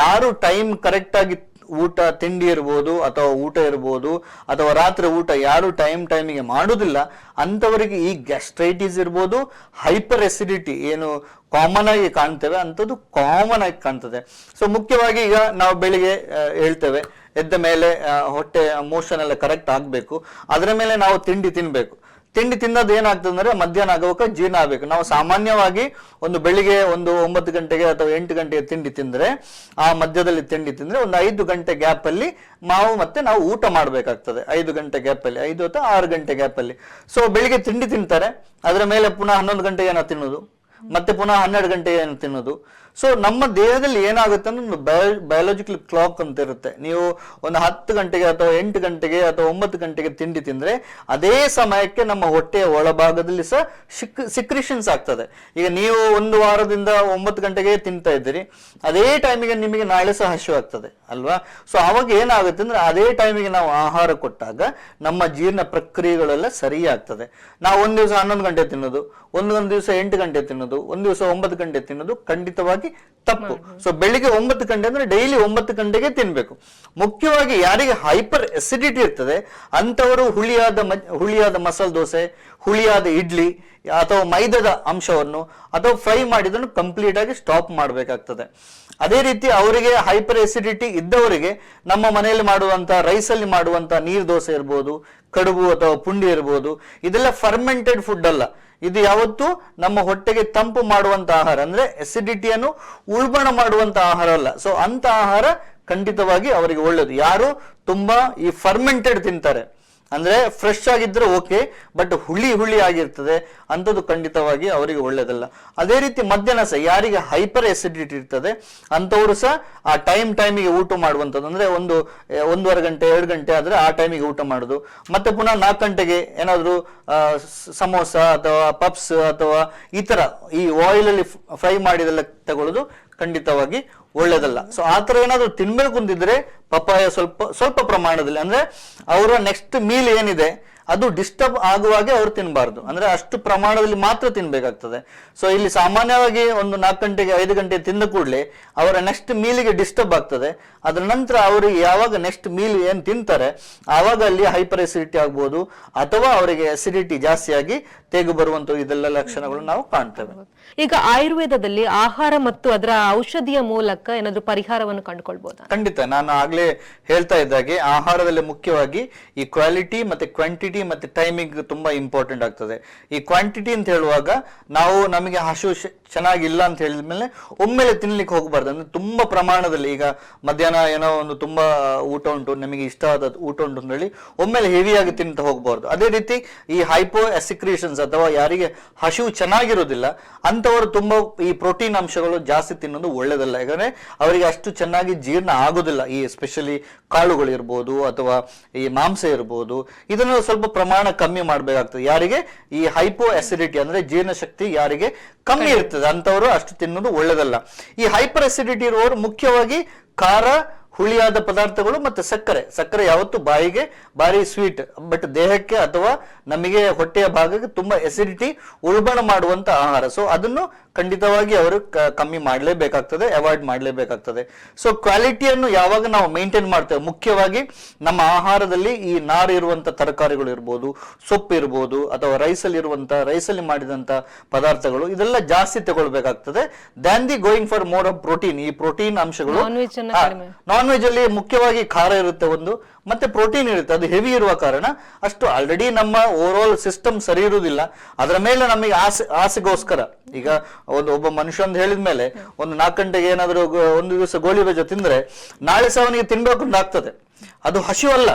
ಯಾರು ಟೈಮ್ ಕರೆಕ್ಟ್ ಆಗಿ ಊಟ, ತಿಂಡಿ ಇರ್ಬೋದು ಅಥವಾ ಊಟ ಇರ್ಬೋದು ಅಥವಾ ರಾತ್ರಿ ಊಟ ಯಾರು ಟೈಮ್ ಟೈಮಿಗೆ ಮಾಡೋದಿಲ್ಲ, ಅಂಥವರಿಗೆ ಈ ಗ್ಯಾಸ್ಟ್ರೈಟಿಸ್ ಇರ್ಬೋದು ಹೈಪರ್ ಎಸಿಡಿಟಿ ಏನು ಕಾಮನ್ ಆಗಿ ಕಾಣ್ತೇವೆ, ಅಂಥದ್ದು ಕಾಮನ್ ಆಗಿ ಕಾಣ್ತದೆ. ಸೊ ಮುಖ್ಯವಾಗಿ ಈಗ ನಾವು ಬೆಳಿಗ್ಗೆ ಹೇಳ್ತೇವೆ, ಎದ್ದ ಮೇಲೆ ಹೊಟ್ಟೆ ಮೋಷನ್ ಎಲ್ಲ ಕರೆಕ್ಟ್ ಆಗಬೇಕು. ಅದರ ಮೇಲೆ ನಾವು ತಿಂಡಿ ತಿನ್ಬೇಕು. ತಿಂಡಿ ತಿನ್ನೋದು ಏನಾಗ್ತದೆ ಅಂದ್ರೆ ಮಧ್ಯಾಹ್ನ ಆಗುವಾಗ ಜೀರ್ಣ ಆಗ್ಬೇಕು. ನಾವು ಸಾಮಾನ್ಯವಾಗಿ ಒಂದು ಬೆಳಿಗ್ಗೆ ಒಂದು ಒಂಬತ್ತು ಗಂಟೆಗೆ ಅಥವಾ ಎಂಟು ಗಂಟೆಗೆ ತಿಂಡಿ ತಿಂದ್ರೆ, ಆ ಮಧ್ಯದಲ್ಲಿ ತಿಂಡಿ ತಿಂದ್ರೆ ಒಂದು ಐದು ಗಂಟೆ ಗ್ಯಾಪ್ ಅಲ್ಲಿ ಮಾವು ಮತ್ತೆ ನಾವು ಊಟ ಮಾಡಬೇಕಾಗ್ತದೆ. ಐದು ಗಂಟೆ ಗ್ಯಾಪ್ ಅಲ್ಲಿ, ಐದು ಅಥವಾ ಆರು ಗಂಟೆ ಗ್ಯಾಪ್ ಅಲ್ಲಿ. ಸೊ ಬೆಳಿಗ್ಗೆ ತಿಂಡಿ ತಿಂತಾರೆ. ಅದರ ಮೇಲೆ ಪುನಃ ಹನ್ನೊಂದು ಗಂಟೆಗೆ ಏನೋ ತಿನ್ನೋದು. ಮತ್ತೆ ಪುನಃ ಹನ್ನೆರಡು ಗಂಟೆಗೆ ಏನು ತಿನ್ನೋದು. ಸೊ ನಮ್ಮ ದೇಹದಲ್ಲಿ ಏನಾಗುತ್ತೆ ಅಂದ್ರೆ ಒಂದು ಬಯಾಲಜಿಕಲ್ ಕ್ಲಾಕ್ ಅಂತ ಇರುತ್ತೆ. ನೀವು ಒಂದು ಹತ್ತು ಗಂಟೆಗೆ ಅಥವಾ ಎಂಟು ಗಂಟೆಗೆ ಅಥವಾ ಒಂಬತ್ತು ಗಂಟೆಗೆ ತಿಂಡಿ ತಿಂದ್ರೆ ಅದೇ ಸಮಯಕ್ಕೆ ನಮ್ಮ ಹೊಟ್ಟೆಯ ಒಳಭಾಗದಲ್ಲಿ ಸಹ ಸಿಕ್ ಸಿಕ್ರಿಷನ್ಸ್ ಆಗ್ತದೆ. ಈಗ ನೀವು ಒಂದು ವಾರದಿಂದ ಒಂಬತ್ತು ಗಂಟೆಗೆ ತಿಂತಾ ಇದ್ದೀರಿ, ಅದೇ ಟೈಮಿಗೆ ನಿಮಗೆ ನಾಳೆ ಸಹ ಹಸಿವು ಆಗ್ತದೆ, ಅಲ್ವಾ? ಸೊ ಅವಾಗ ಏನಾಗುತ್ತೆ ಅಂದ್ರೆ ಅದೇ ಟೈಮಿಗೆ ನಾವು ಆಹಾರ ಕೊಟ್ಟಾಗ ನಮ್ಮ ಜೀರ್ಣ ಪ್ರಕ್ರಿಯೆಗಳೆಲ್ಲ ಸರಿ ಆಗ್ತದೆ ನಾವು ಒಂದು ದಿವಸ ಹನ್ನೊಂದು ಗಂಟೆ ತಿನ್ನೋದು ಒಂದೊಂದು ದಿವಸ ಎಂಟು ಗಂಟೆ ತಿನ್ನೋದು, ಒಂದು ದಿವಸ ಒಂಬತ್ತು ಗಂಟೆ ತಿನ್ನೋದು ಖಂಡಿತವಾಗಿ ತಪ್ಪು. ಸೊ ಬೆಳಿಗ್ಗೆ ಒಂಬತ್ತು ಗಂಟೆ ಅಂದ್ರೆ ಡೈಲಿ ಒಂಬತ್ತು ಗಂಟೆಗೆ ತಿನ್ಬೇಕು. ಮುಖ್ಯವಾಗಿ ಯಾರಿಗೆ ಹೈಪರ್ ಎಸಿಡಿಟಿ ಇರ್ತದೆ ಅಂತವರು ಹುಳಿಯಾದ ಮ- ಹುಳಿಯಾದ ಮಸಾಲೆ ದೋಸೆ ಹುಳಿಯಾದ ಇಡ್ಲಿ ಅಥವಾ ಮೈದಾದ ಅಂಶವನ್ನು ಅಥವಾ ಫ್ರೈ ಮಾಡಿದನ್ನು ಕಂಪ್ಲೀಟ್ ಆಗಿ ಸ್ಟಾಪ್ ಮಾಡಬೇಕಾಗ್ತದೆ. ಅದೇ ರೀತಿ ಅವರಿಗೆ ಹೈಪರ್ ಎಸಿಡಿಟಿ ಇದ್ದವರಿಗೆ ನಮ್ಮ ಮನೆಯಲ್ಲಿ ಮಾಡುವಂತ ರೈಸ್ ಅಲ್ಲಿ ಮಾಡುವಂತ ನೀರು ದೋಸೆ ಇರ್ಬೋದು, ಕಡುಬು ಅಥವಾ ಪುಂಡಿ ಇರ್ಬೋದು, ಇದೆಲ್ಲ ಫರ್ಮೆಂಟೆಡ್ ಫುಡ್ ಅಲ್ಲ. ಇದು ಯಾವತ್ತು ನಮ್ಮ ಹೊಟ್ಟೆಗೆ ತಂಪು ಮಾಡುವಂತ ಆಹಾರ, ಅಂದ್ರೆ ಎಸಿಡಿಟಿಯನ್ನು ಉಲ್ಬಣ ಮಾಡುವಂತ ಆಹಾರ ಅಲ್ಲ. ಸೊ ಅಂತ ಆಹಾರ ಖಂಡಿತವಾಗಿ ಅವರಿಗೆ ಒಳ್ಳೇದು. ಯಾರು ತುಂಬಾ ಈ ಫರ್ಮೆಂಟೆಡ್ ತಿಂತಾರೆ. ಅಂದ್ರೆ ಫ್ರೆಶ್ ಆಗಿದ್ರೆ ಓಕೆ ಬಟ್ ಹುಳಿ ಹುಳಿ ಆಗಿರ್ತದೆ ಅಂಥದ್ದು ಖಂಡಿತವಾಗಿ ಅವರಿಗೆ ಒಳ್ಳೆಯದಲ್ಲ ಅದೇ ರೀತಿ ಮಧ್ಯಾಹ್ನ ಸಹ ಯಾರಿಗೆ ಹೈಪರ್ ಎಸಿಡಿಟಿ ಇರ್ತದೆ, ಅಂಥವರು ಸಹ ಆ ಟೈಮ್ ಟೈಮಿಗೆ ಊಟ ಮಾಡುವಂಥದ್ದು. ಅಂದ್ರೆ ಒಂದು ಒಂದೂವರೆ ಗಂಟೆ, ಎರಡು ಗಂಟೆ ಆದ್ರೆ ಆ ಟೈಮಿಗೆ ಊಟ ಮಾಡುದು. ಮತ್ತೆ ಪುನಃ ನಾಲ್ಕು ಗಂಟೆಗೆ ಏನಾದರೂ ಸಮೋಸ ಅಥವಾ ಪಪ್ಸ್ ಅಥವಾ ಈ ಥರ ಈ ಆಯಿಲ್ ಅಲ್ಲಿ ಫ್ರೈ ಮಾಡಿದೆಲ್ಲ ತಗೊಳ್ಳೋದು ಖಂಡಿತವಾಗಿ ಒಳ್ಳೇದಲ್ಲ. ಸೊ ಆ ಥರ ಏನಾದರೂ ತಿನ್ಬೇಕು ಅಂತಿದ್ರೆ ಪಪ್ಪಾಯ ಸ್ವಲ್ಪ ಸ್ವಲ್ಪ ಪ್ರಮಾಣದಲ್ಲಿ, ಅಂದ್ರೆ ಅವರ ನೆಕ್ಸ್ಟ್ ಮೀಲ್ ಏನಿದೆ, ಅದು ಡಿಸ್ಟರ್ಬ್ ಆಗುವಾಗೆ ಅವ್ರು ತಿನ್ನಬಾರ್ದು ಅಂದ್ರೆ ಅಷ್ಟು ಪ್ರಮಾಣದಲ್ಲಿ ಮಾತ್ರ ತಿನ್ಬೇಕಾಗ್ತದೆ. ಸೊ ಇಲ್ಲಿ ಸಾಮಾನ್ಯವಾಗಿ ಒಂದು ನಾಲ್ಕು ಗಂಟೆಗೆ, ಐದು ಗಂಟೆ ತಿಂದ ಕೂಡಲೇ ಅವರ ನೆಕ್ಸ್ಟ್ ಮೀಲಿಗೆ ಡಿಸ್ಟರ್ಬ್ ಆಗ್ತದೆ. ಅದರ ನಂತರ ಅವರು ಯಾವಾಗ ನೆಕ್ಸ್ಟ್ ಮೀಲ್ ಏನು ತಿಂತಾರೆ, ಆವಾಗ ಅಲ್ಲಿ ಹೈಪರ್ ಎಸಿಡಿಟಿ ಆಗ್ಬೋದು, ಅಥವಾ ಅವರಿಗೆ ಅಸಿಡಿಟಿ ಜಾಸ್ತಿಯಾಗಿ ತೇಗು ಬರುವಂಥ ಇದೆಲ್ಲ ಲಕ್ಷಣಗಳು ನಾವು ಕಾಣ್ತೇವೆ. ಈಗ ಆಯುರ್ವೇದದಲ್ಲಿ ಆಹಾರ ಮತ್ತು ಅದರ ಔಷಧಿಯ ಮೂಲಕ ಏನಾದ್ರು ಪರಿಹಾರವನ್ನು ಕಂಡುಕೊಳ್ಬಹುದಾ ಖಂಡಿತ. ನಾನು ಆಗ್ಲೇ ಹೇಳ್ತಾ ಇದ್ದಾಗೆ ಆಹಾರದಲ್ಲಿ ಮುಖ್ಯವಾಗಿ ಈ ಕ್ವಾಲಿಟಿ ಮತ್ತೆ ಕ್ವಾಂಟಿಟಿ ಮತ್ತೆ ಟೈಮಿಂಗ್ ತುಂಬಾ ಇಂಪಾರ್ಟೆಂಟ್ ಆಗ್ತದೆ. ಈ ಕ್ವಾಂಟಿಟಿ ಅಂತ ಹೇಳುವಾಗ ನಾವು ನಮಗೆ ಹಸು ಚೆನ್ನಾಗಿಲ್ಲ ಅಂತ ಹೇಳಿದ್ಮೇಲೆ ಒಮ್ಮೆಲೆ ತಿನ್ಲಿಕ್ಕೆ ಹೋಗಬಾರ್ದು. ಅಂದ್ರೆ ತುಂಬಾ ಪ್ರಮಾಣದಲ್ಲಿ ಈಗ ಮಧ್ಯಾಹ್ನ ಏನೋ ಒಂದು ತುಂಬಾ ಊಟ ಉಂಟು, ನಮಗೆ ಇಷ್ಟವಾದ ಊಟ ಉಂಟು ಅಂತ ಹೇಳಿ ಒಮ್ಮೆಲೆ ಹೆವಿಯಾಗಿ ತಿಂತ ಹೋಗಬಾರ್ದು. ಅದೇ ರೀತಿ ಈ ಹೈಪೋ ಎಸಿಕ್ರೇಷನ್ಸ್ ಅಥವಾ ಯಾರಿಗೆ ಹಸಿವು ಚೆನ್ನಾಗಿರೋದಿಲ್ಲ ಅಂತವರು ತುಂಬಾ ಈ ಪ್ರೋಟೀನ್ ಅಂಶಗಳು ಜಾಸ್ತಿ ತಿನ್ನೋದು ಒಳ್ಳೇದಲ್ಲ. ಯಾಕಂದ್ರೆ ಅವರಿಗೆ ಅಷ್ಟು ಚೆನ್ನಾಗಿ ಜೀರ್ಣ ಆಗೋದಿಲ್ಲ. ಈ ಎಸ್ಪೆಷಲಿ ಕಾಳುಗಳು ಇರ್ಬೋದು ಅಥವಾ ಈ ಮಾಂಸ ಇರ್ಬೋದು. ಇದನ್ನು ಸ್ವಲ್ಪ ಪ್ರಮಾಣ ಕಮ್ಮಿ ಮಾಡಬೇಕಾಗ್ತದೆ. ಯಾರಿಗೆ ಈ ಹೈಪೋ ಅಸಿಡಿಟಿ ಅಂದ್ರೆ ಜೀರ್ಣಶಕ್ತಿ ಯಾರಿಗೆ ಕಮ್ಮಿ ಇರ್ತದೆ. ಅಂತವರು ಅಷ್ಟು ತಿನ್ನೋದು ಒಳ್ಳೇದಲ್ಲ. ಈ ಹೈಪರ್ ಅಸಿಡಿಟಿ ಇರುವವರು ಮುಖ್ಯವಾಗಿ ಖಾರ ಹುಳಿಯಾದ ಪದಾರ್ಥಗಳು ಮತ್ತೆ ಸಕ್ಕರೆ. ಸಕ್ಕರೆ ಯಾವತ್ತು ಬಾಯಿಗೆ ಭಾರಿ ಸ್ವೀಟ್ ಬಟ್ ದೇಹಕ್ಕೆ ಅಥವಾ ನಮಗೆ ಹೊಟ್ಟೆಯ ಭಾಗಕ್ಕೆ ತುಂಬಾ ಎಸಿಡಿಟಿ ಉಲ್ಬಣ ಮಾಡುವಂತ ಆಹಾರ. ಸೊ ಅದನ್ನು ಖಂಡಿತವಾಗಿ ಅವರು ಕಮ್ಮಿ ಮಾಡಲೇಬೇಕಾಗ್ತದೆ ಅವಾಯ್ಡ್ ಮಾಡಲೇಬೇಕಾಗ್ತದೆ. ಸೊ ಕ್ವಾಲಿಟಿಯನ್ನು ಯಾವಾಗ ನಾವು ಮೇಂಟೈನ್ ಮಾಡ್ತೇವೆ? ಮುಖ್ಯವಾಗಿ ನಮ್ಮ ಆಹಾರದಲ್ಲಿ ಈ ನಾರು ಇರುವಂತ ತರಕಾರಿಗಳು ಇರ್ಬೋದು ಸೊಪ್ಪು ಇರ್ಬೋದು ಅಥವಾ ರೈಸಲ್ಲಿ ಇರುವಂತ ರೈಸಲ್ಲಿ ಮಾಡಿದಂಥ ಪದಾರ್ಥಗಳು ಇದೆಲ್ಲ ಜಾಸ್ತಿ ತಗೊಳ್ಬೇಕಾಗ್ತದೆ. Then they going for more of protein ಈ ಪ್ರೋಟೀನ್ ಅಂಶಗಳು. ನಾನ್ ವೆಜ್ ಅಲ್ಲಿ ಮುಖ್ಯವಾಗಿ ಖಾರ ಇರುತ್ತೆ ಒಂದು ಮತ್ತೆ ಪ್ರೋಟೀನ್ ಇರುತ್ತೆ. ಅದು ಹೆವಿ ಇರುವ ಕಾರಣ ಅಷ್ಟು ಆಲ್ರೆಡಿ ನಮ್ಮ ಓವರ್ ಆಲ್ ಸಿಸ್ಟಮ್ ಸರಿ ಇರುವುದಿಲ್ಲ. ಅದರ ಮೇಲೆ ನಮಗೆ ಆಸೆ ಆಸೆಗೋಸ್ಕರ ಈಗ ಒಂದು ಒಬ್ಬ ಮನುಷ್ಯ ಅಂತ ಹೇಳಿದ ಮೇಲೆ ಒಂದು ನಾಲ್ಕು ಗಂಟೆಗೆ ಏನಾದರೂ ಒಂದು ದಿವಸ ಗೋಳಿ ಬಜ ತಿಂದ್ರೆ ನಾಳೆ ಸಹ ಅವನಿಗೆ ತಿನ್ಬೇಕು ಆಗ್ತದೆ. ಅದು ಹಸಿವಲ್ಲ.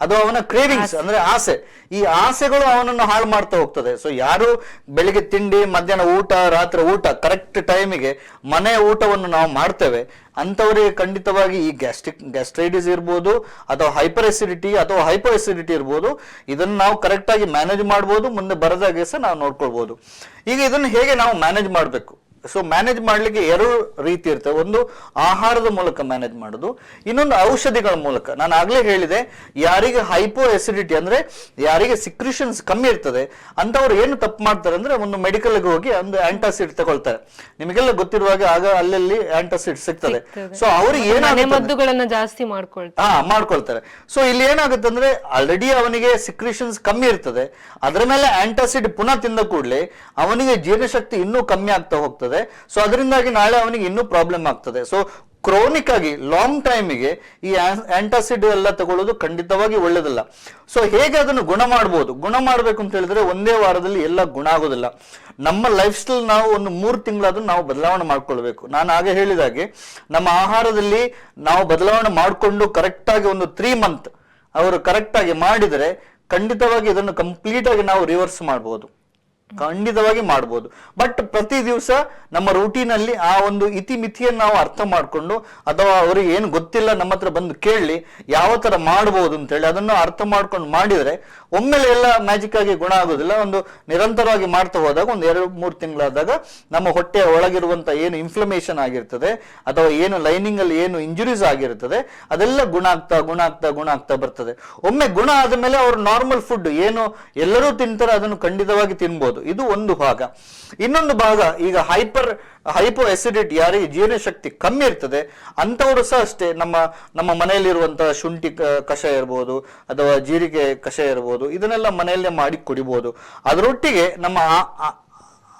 ಅದು ಅವನ ಕ್ರೇವಿಂಗ್ಸ್ ಅಂದ್ರೆ ಆಸೆ. ಈ ಆಸೆಗಳು ಅವನನ್ನು ಹಾಳು ಮಾಡ್ತಾ ಹೋಗ್ತದೆ. ಸೊ ಯಾರು ಬೆಳಿಗ್ಗೆ ತಿಂಡಿ ಮಧ್ಯಾಹ್ನ ಊಟ ರಾತ್ರಿ ಊಟ ಕರೆಕ್ಟ್ ಟೈಮಿಗೆ ಮನೆ ಊಟವನ್ನು ನಾವು ಮಾಡ್ತೇವೆ. ಅಂತವರಿಗೆ ಖಂಡಿತವಾಗಿ ಈ ಗ್ಯಾಸ್ಟ್ರಿಕ್ ಗ್ಯಾಸ್ಟ್ರೈಟಿಸ್ ಇರ್ಬೋದು ಅಥವಾ ಹೈಪರ್ ಎಸಿಡಿಟಿ ಅಥವಾ ಹೈಪೋ ಎಸಿಡಿಟಿ ಇರ್ಬೋದು, ಇದನ್ನು ನಾವು ಕರೆಕ್ಟಾಗಿ ಮ್ಯಾನೇಜ್ ಮಾಡ್ಬೋದು, ಮುಂದೆ ಬರದಾಗೆ ಸಹ ನಾವು ನೋಡ್ಕೊಳ್ಬೋದು. ಈಗ ಇದನ್ನು ಹೇಗೆ ನಾವು ಮ್ಯಾನೇಜ್ ಮಾಡಬೇಕು? ಸೊ ಮ್ಯಾನೇಜ್ ಮಾಡ್ಲಿಕ್ಕೆ ಎರಡು ರೀತಿ ಇರ್ತವೆ ಒಂದು ಆಹಾರದ ಮೂಲಕ ಮ್ಯಾನೇಜ್ ಮಾಡೋದು ಇನ್ನೊಂದು ಔಷಧಿಗಳ ಮೂಲಕ. ನಾನು ಆಗ್ಲೇ ಹೇಳಿದೆ ಯಾರಿಗೆ ಹೈಪೋ ಎಸಿಡಿಟಿ ಅಂದ್ರೆ ಯಾರಿಗೆ ಸಿಕ್ರಿಷನ್ಸ್ ಕಮ್ಮಿ ಇರ್ತದೆ ಅಂತವ್ರು ಏನು ತಪ್ಪು ಮಾಡ್ತಾರೆ ಅಂದ್ರೆ ಒಂದು ಮೆಡಿಕಲ್ ಹೋಗಿ ಒಂದು ಆಂಟಾಸಿಡ್ ತಗೊಳ್ತಾರೆ. ನಿಮಗೆಲ್ಲ ಗೊತ್ತಿರುವಾಗ ಆಗ ಅಲ್ಲಲ್ಲಿ ಆಂಟಾಸಿಡ್ ಸಿಗ್ತದೆ. ಸೊ ಅವ್ರಿಗೆ ಏನಾಗುತ್ತೆ ಜಾಸ್ತಿ ಮಾಡ್ಕೊಳ್ತಾರೆ. ಹಾ ಮಾಡ್ಕೊಳ್ತಾರೆ. ಸೊ ಇಲ್ಲಿ ಏನಾಗುತ್ತೆ ಅಂದ್ರೆ ಆಲ್ರೆಡಿ ಅವನಿಗೆ ಸಿಕ್ರಿಷನ್ಸ್ ಕಮ್ಮಿ ಇರ್ತದೆ. ಅದರ ಮೇಲೆ ಆಂಟಾಸಿಡ್ ಪುನಃ ತಿಂದ ಕೂಡಲೇ ಅವನಿಗೆ ಜೀರ್ಣಶಕ್ತಿ ಇನ್ನೂ ಕಮ್ಮಿ ಆಗ್ತಾ ಹೋಗ್ತದೆ. ಸೊ ಅದರಿಂದಾಗಿ ನಾಳೆ ಅವನಿಗೆ ಇನ್ನೂ ಪ್ರಾಬ್ಲಮ್ ಆಗ್ತದೆ. ಸೊ ಕ್ರೋನಿಕ್ ಆಗಿ ಲಾಂಗ್ ಟೈಮಿಗೆ ಈ ಆಂಟಾಸಿಡ್ ಎಲ್ಲ ತಗೊಳ್ಳೋದು ಖಂಡಿತವಾಗಿ ಒಳ್ಳೇದಲ್ಲ. ಸೊ ಹೇಗೆ ಅದನ್ನು ಗುಣ ಮಾಡ್ಬೋದು? ಗುಣ ಮಾಡಬೇಕು ಅಂತ ಹೇಳಿದ್ರೆ ಒಂದೇ ವಾರದಲ್ಲಿ ಎಲ್ಲ ಗುಣ ಆಗೋದಿಲ್ಲ. ನಮ್ಮ ಲೈಫ್ ಸ್ಟೈಲ್ ನಾವು ಒಂದು ಮೂರು ತಿಂಗಳಾದ್ರೂ ನಾವು ಬದಲಾವಣೆ ಮಾಡ್ಕೊಳ್ಬೇಕು. ನಾನು ಹಾಗೆ ಹೇಳಿದಾಗೆ ನಮ್ಮ ಆಹಾರದಲ್ಲಿ ನಾವು ಬದಲಾವಣೆ ಮಾಡಿಕೊಂಡು ಕರೆಕ್ಟ್ ಆಗಿ ಒಂದು ತ್ರೀ ಮಂತ್ ಅವರು ಕರೆಕ್ಟ್ ಆಗಿ ಮಾಡಿದರೆ ಖಂಡಿತವಾಗಿ ಇದನ್ನು ಕಂಪ್ಲೀಟ್ ಆಗಿ ನಾವು ರಿವರ್ಸ್ ಮಾಡಬಹುದು ಖಂಡಿತವಾಗಿ ಮಾಡ್ಬೋದು. ಬಟ್ ಪ್ರತಿ ದಿವಸ ನಮ್ಮ ರೂಟೀನ್ ಅಲ್ಲಿ ಆ ಒಂದು ಇತಿಮಿತಿಯನ್ನು ನಾವು ಅರ್ಥ ಮಾಡಿಕೊಂಡು, ಅಥವಾ ಅವರಿಗೆ ಏನು ಗೊತ್ತಿಲ್ಲ ನಮ್ಮ ಹತ್ರ ಬಂದು ಕೇಳಿ ಯಾವ ತರ ಮಾಡ್ಬೋದು ಅಂತೇಳಿ ಅದನ್ನು ಅರ್ಥ ಮಾಡ್ಕೊಂಡು ಮಾಡಿದ್ರೆ ಒಮ್ಮೆಲೆ ಎಲ್ಲ ಮ್ಯಾಜಿಕ್ ಆಗಿ ಗುಣ ಆಗೋದಿಲ್ಲ. ಒಂದು ನಿರಂತರವಾಗಿ ಮಾಡ್ತಾ ಹೋದಾಗ ಒಂದು ಎರಡು ಮೂರು ತಿಂಗಳಾದಾಗ ನಮ್ಮ ಹೊಟ್ಟೆಯ ಒಳಗಿರುವಂತ ಏನು ಇನ್ಫ್ಲಮೇಷನ್ ಆಗಿರ್ತದೆ, ಅಥವಾ ಏನು ಲೈನಿಂಗ್ ಅಲ್ಲಿ ಏನು ಇಂಜುರೀಸ್ ಆಗಿರ್ತದೆ, ಅದೆಲ್ಲ ಗುಣ ಆಗ್ತಾ ಗುಣ ಆಗ್ತಾ ಗುಣ ಆಗ್ತಾ ಬರ್ತದೆ. ಒಮ್ಮೆ ಗುಣ ಆದಮೇಲೆ ಅವರು ನಾರ್ಮಲ್ ಫುಡ್ ಏನು ಎಲ್ಲರೂ ತಿಂತಾರೆ, ಅದನ್ನು ಖಂಡಿತವಾಗಿ ತಿನ್ಬೋದು. ಇದು ಒಂದು ಭಾಗ. ಇನ್ನೊಂದು ಭಾಗ, ಈಗ ಹೈಪರ್, ಹೈಪೋ ಎಸಿಡಿಟಿ ಯಾರಿಗೆ ಜೀರ್ಣಶಕ್ತಿ ಕಮ್ಮಿ ಇರ್ತದೆ ಅಂತವರು ಸಹ ಅಷ್ಟೇ. ನಮ್ಮ ನಮ್ಮ ಮನೆಯಲ್ಲಿರುವಂತಹ ಶುಂಠಿ ಕಷಾಯ ಇರ್ಬೋದು ಅಥವಾ ಜೀರಿಗೆ ಕಷಾಯ ಇರ್ಬೋದು ಇದನ್ನೆಲ್ಲ ಮನೆಯಲ್ಲೇ ಮಾಡಿ ಕುಡಿಬಹುದು ಅದರೊಟ್ಟಿಗೆ ನಮ್ಮ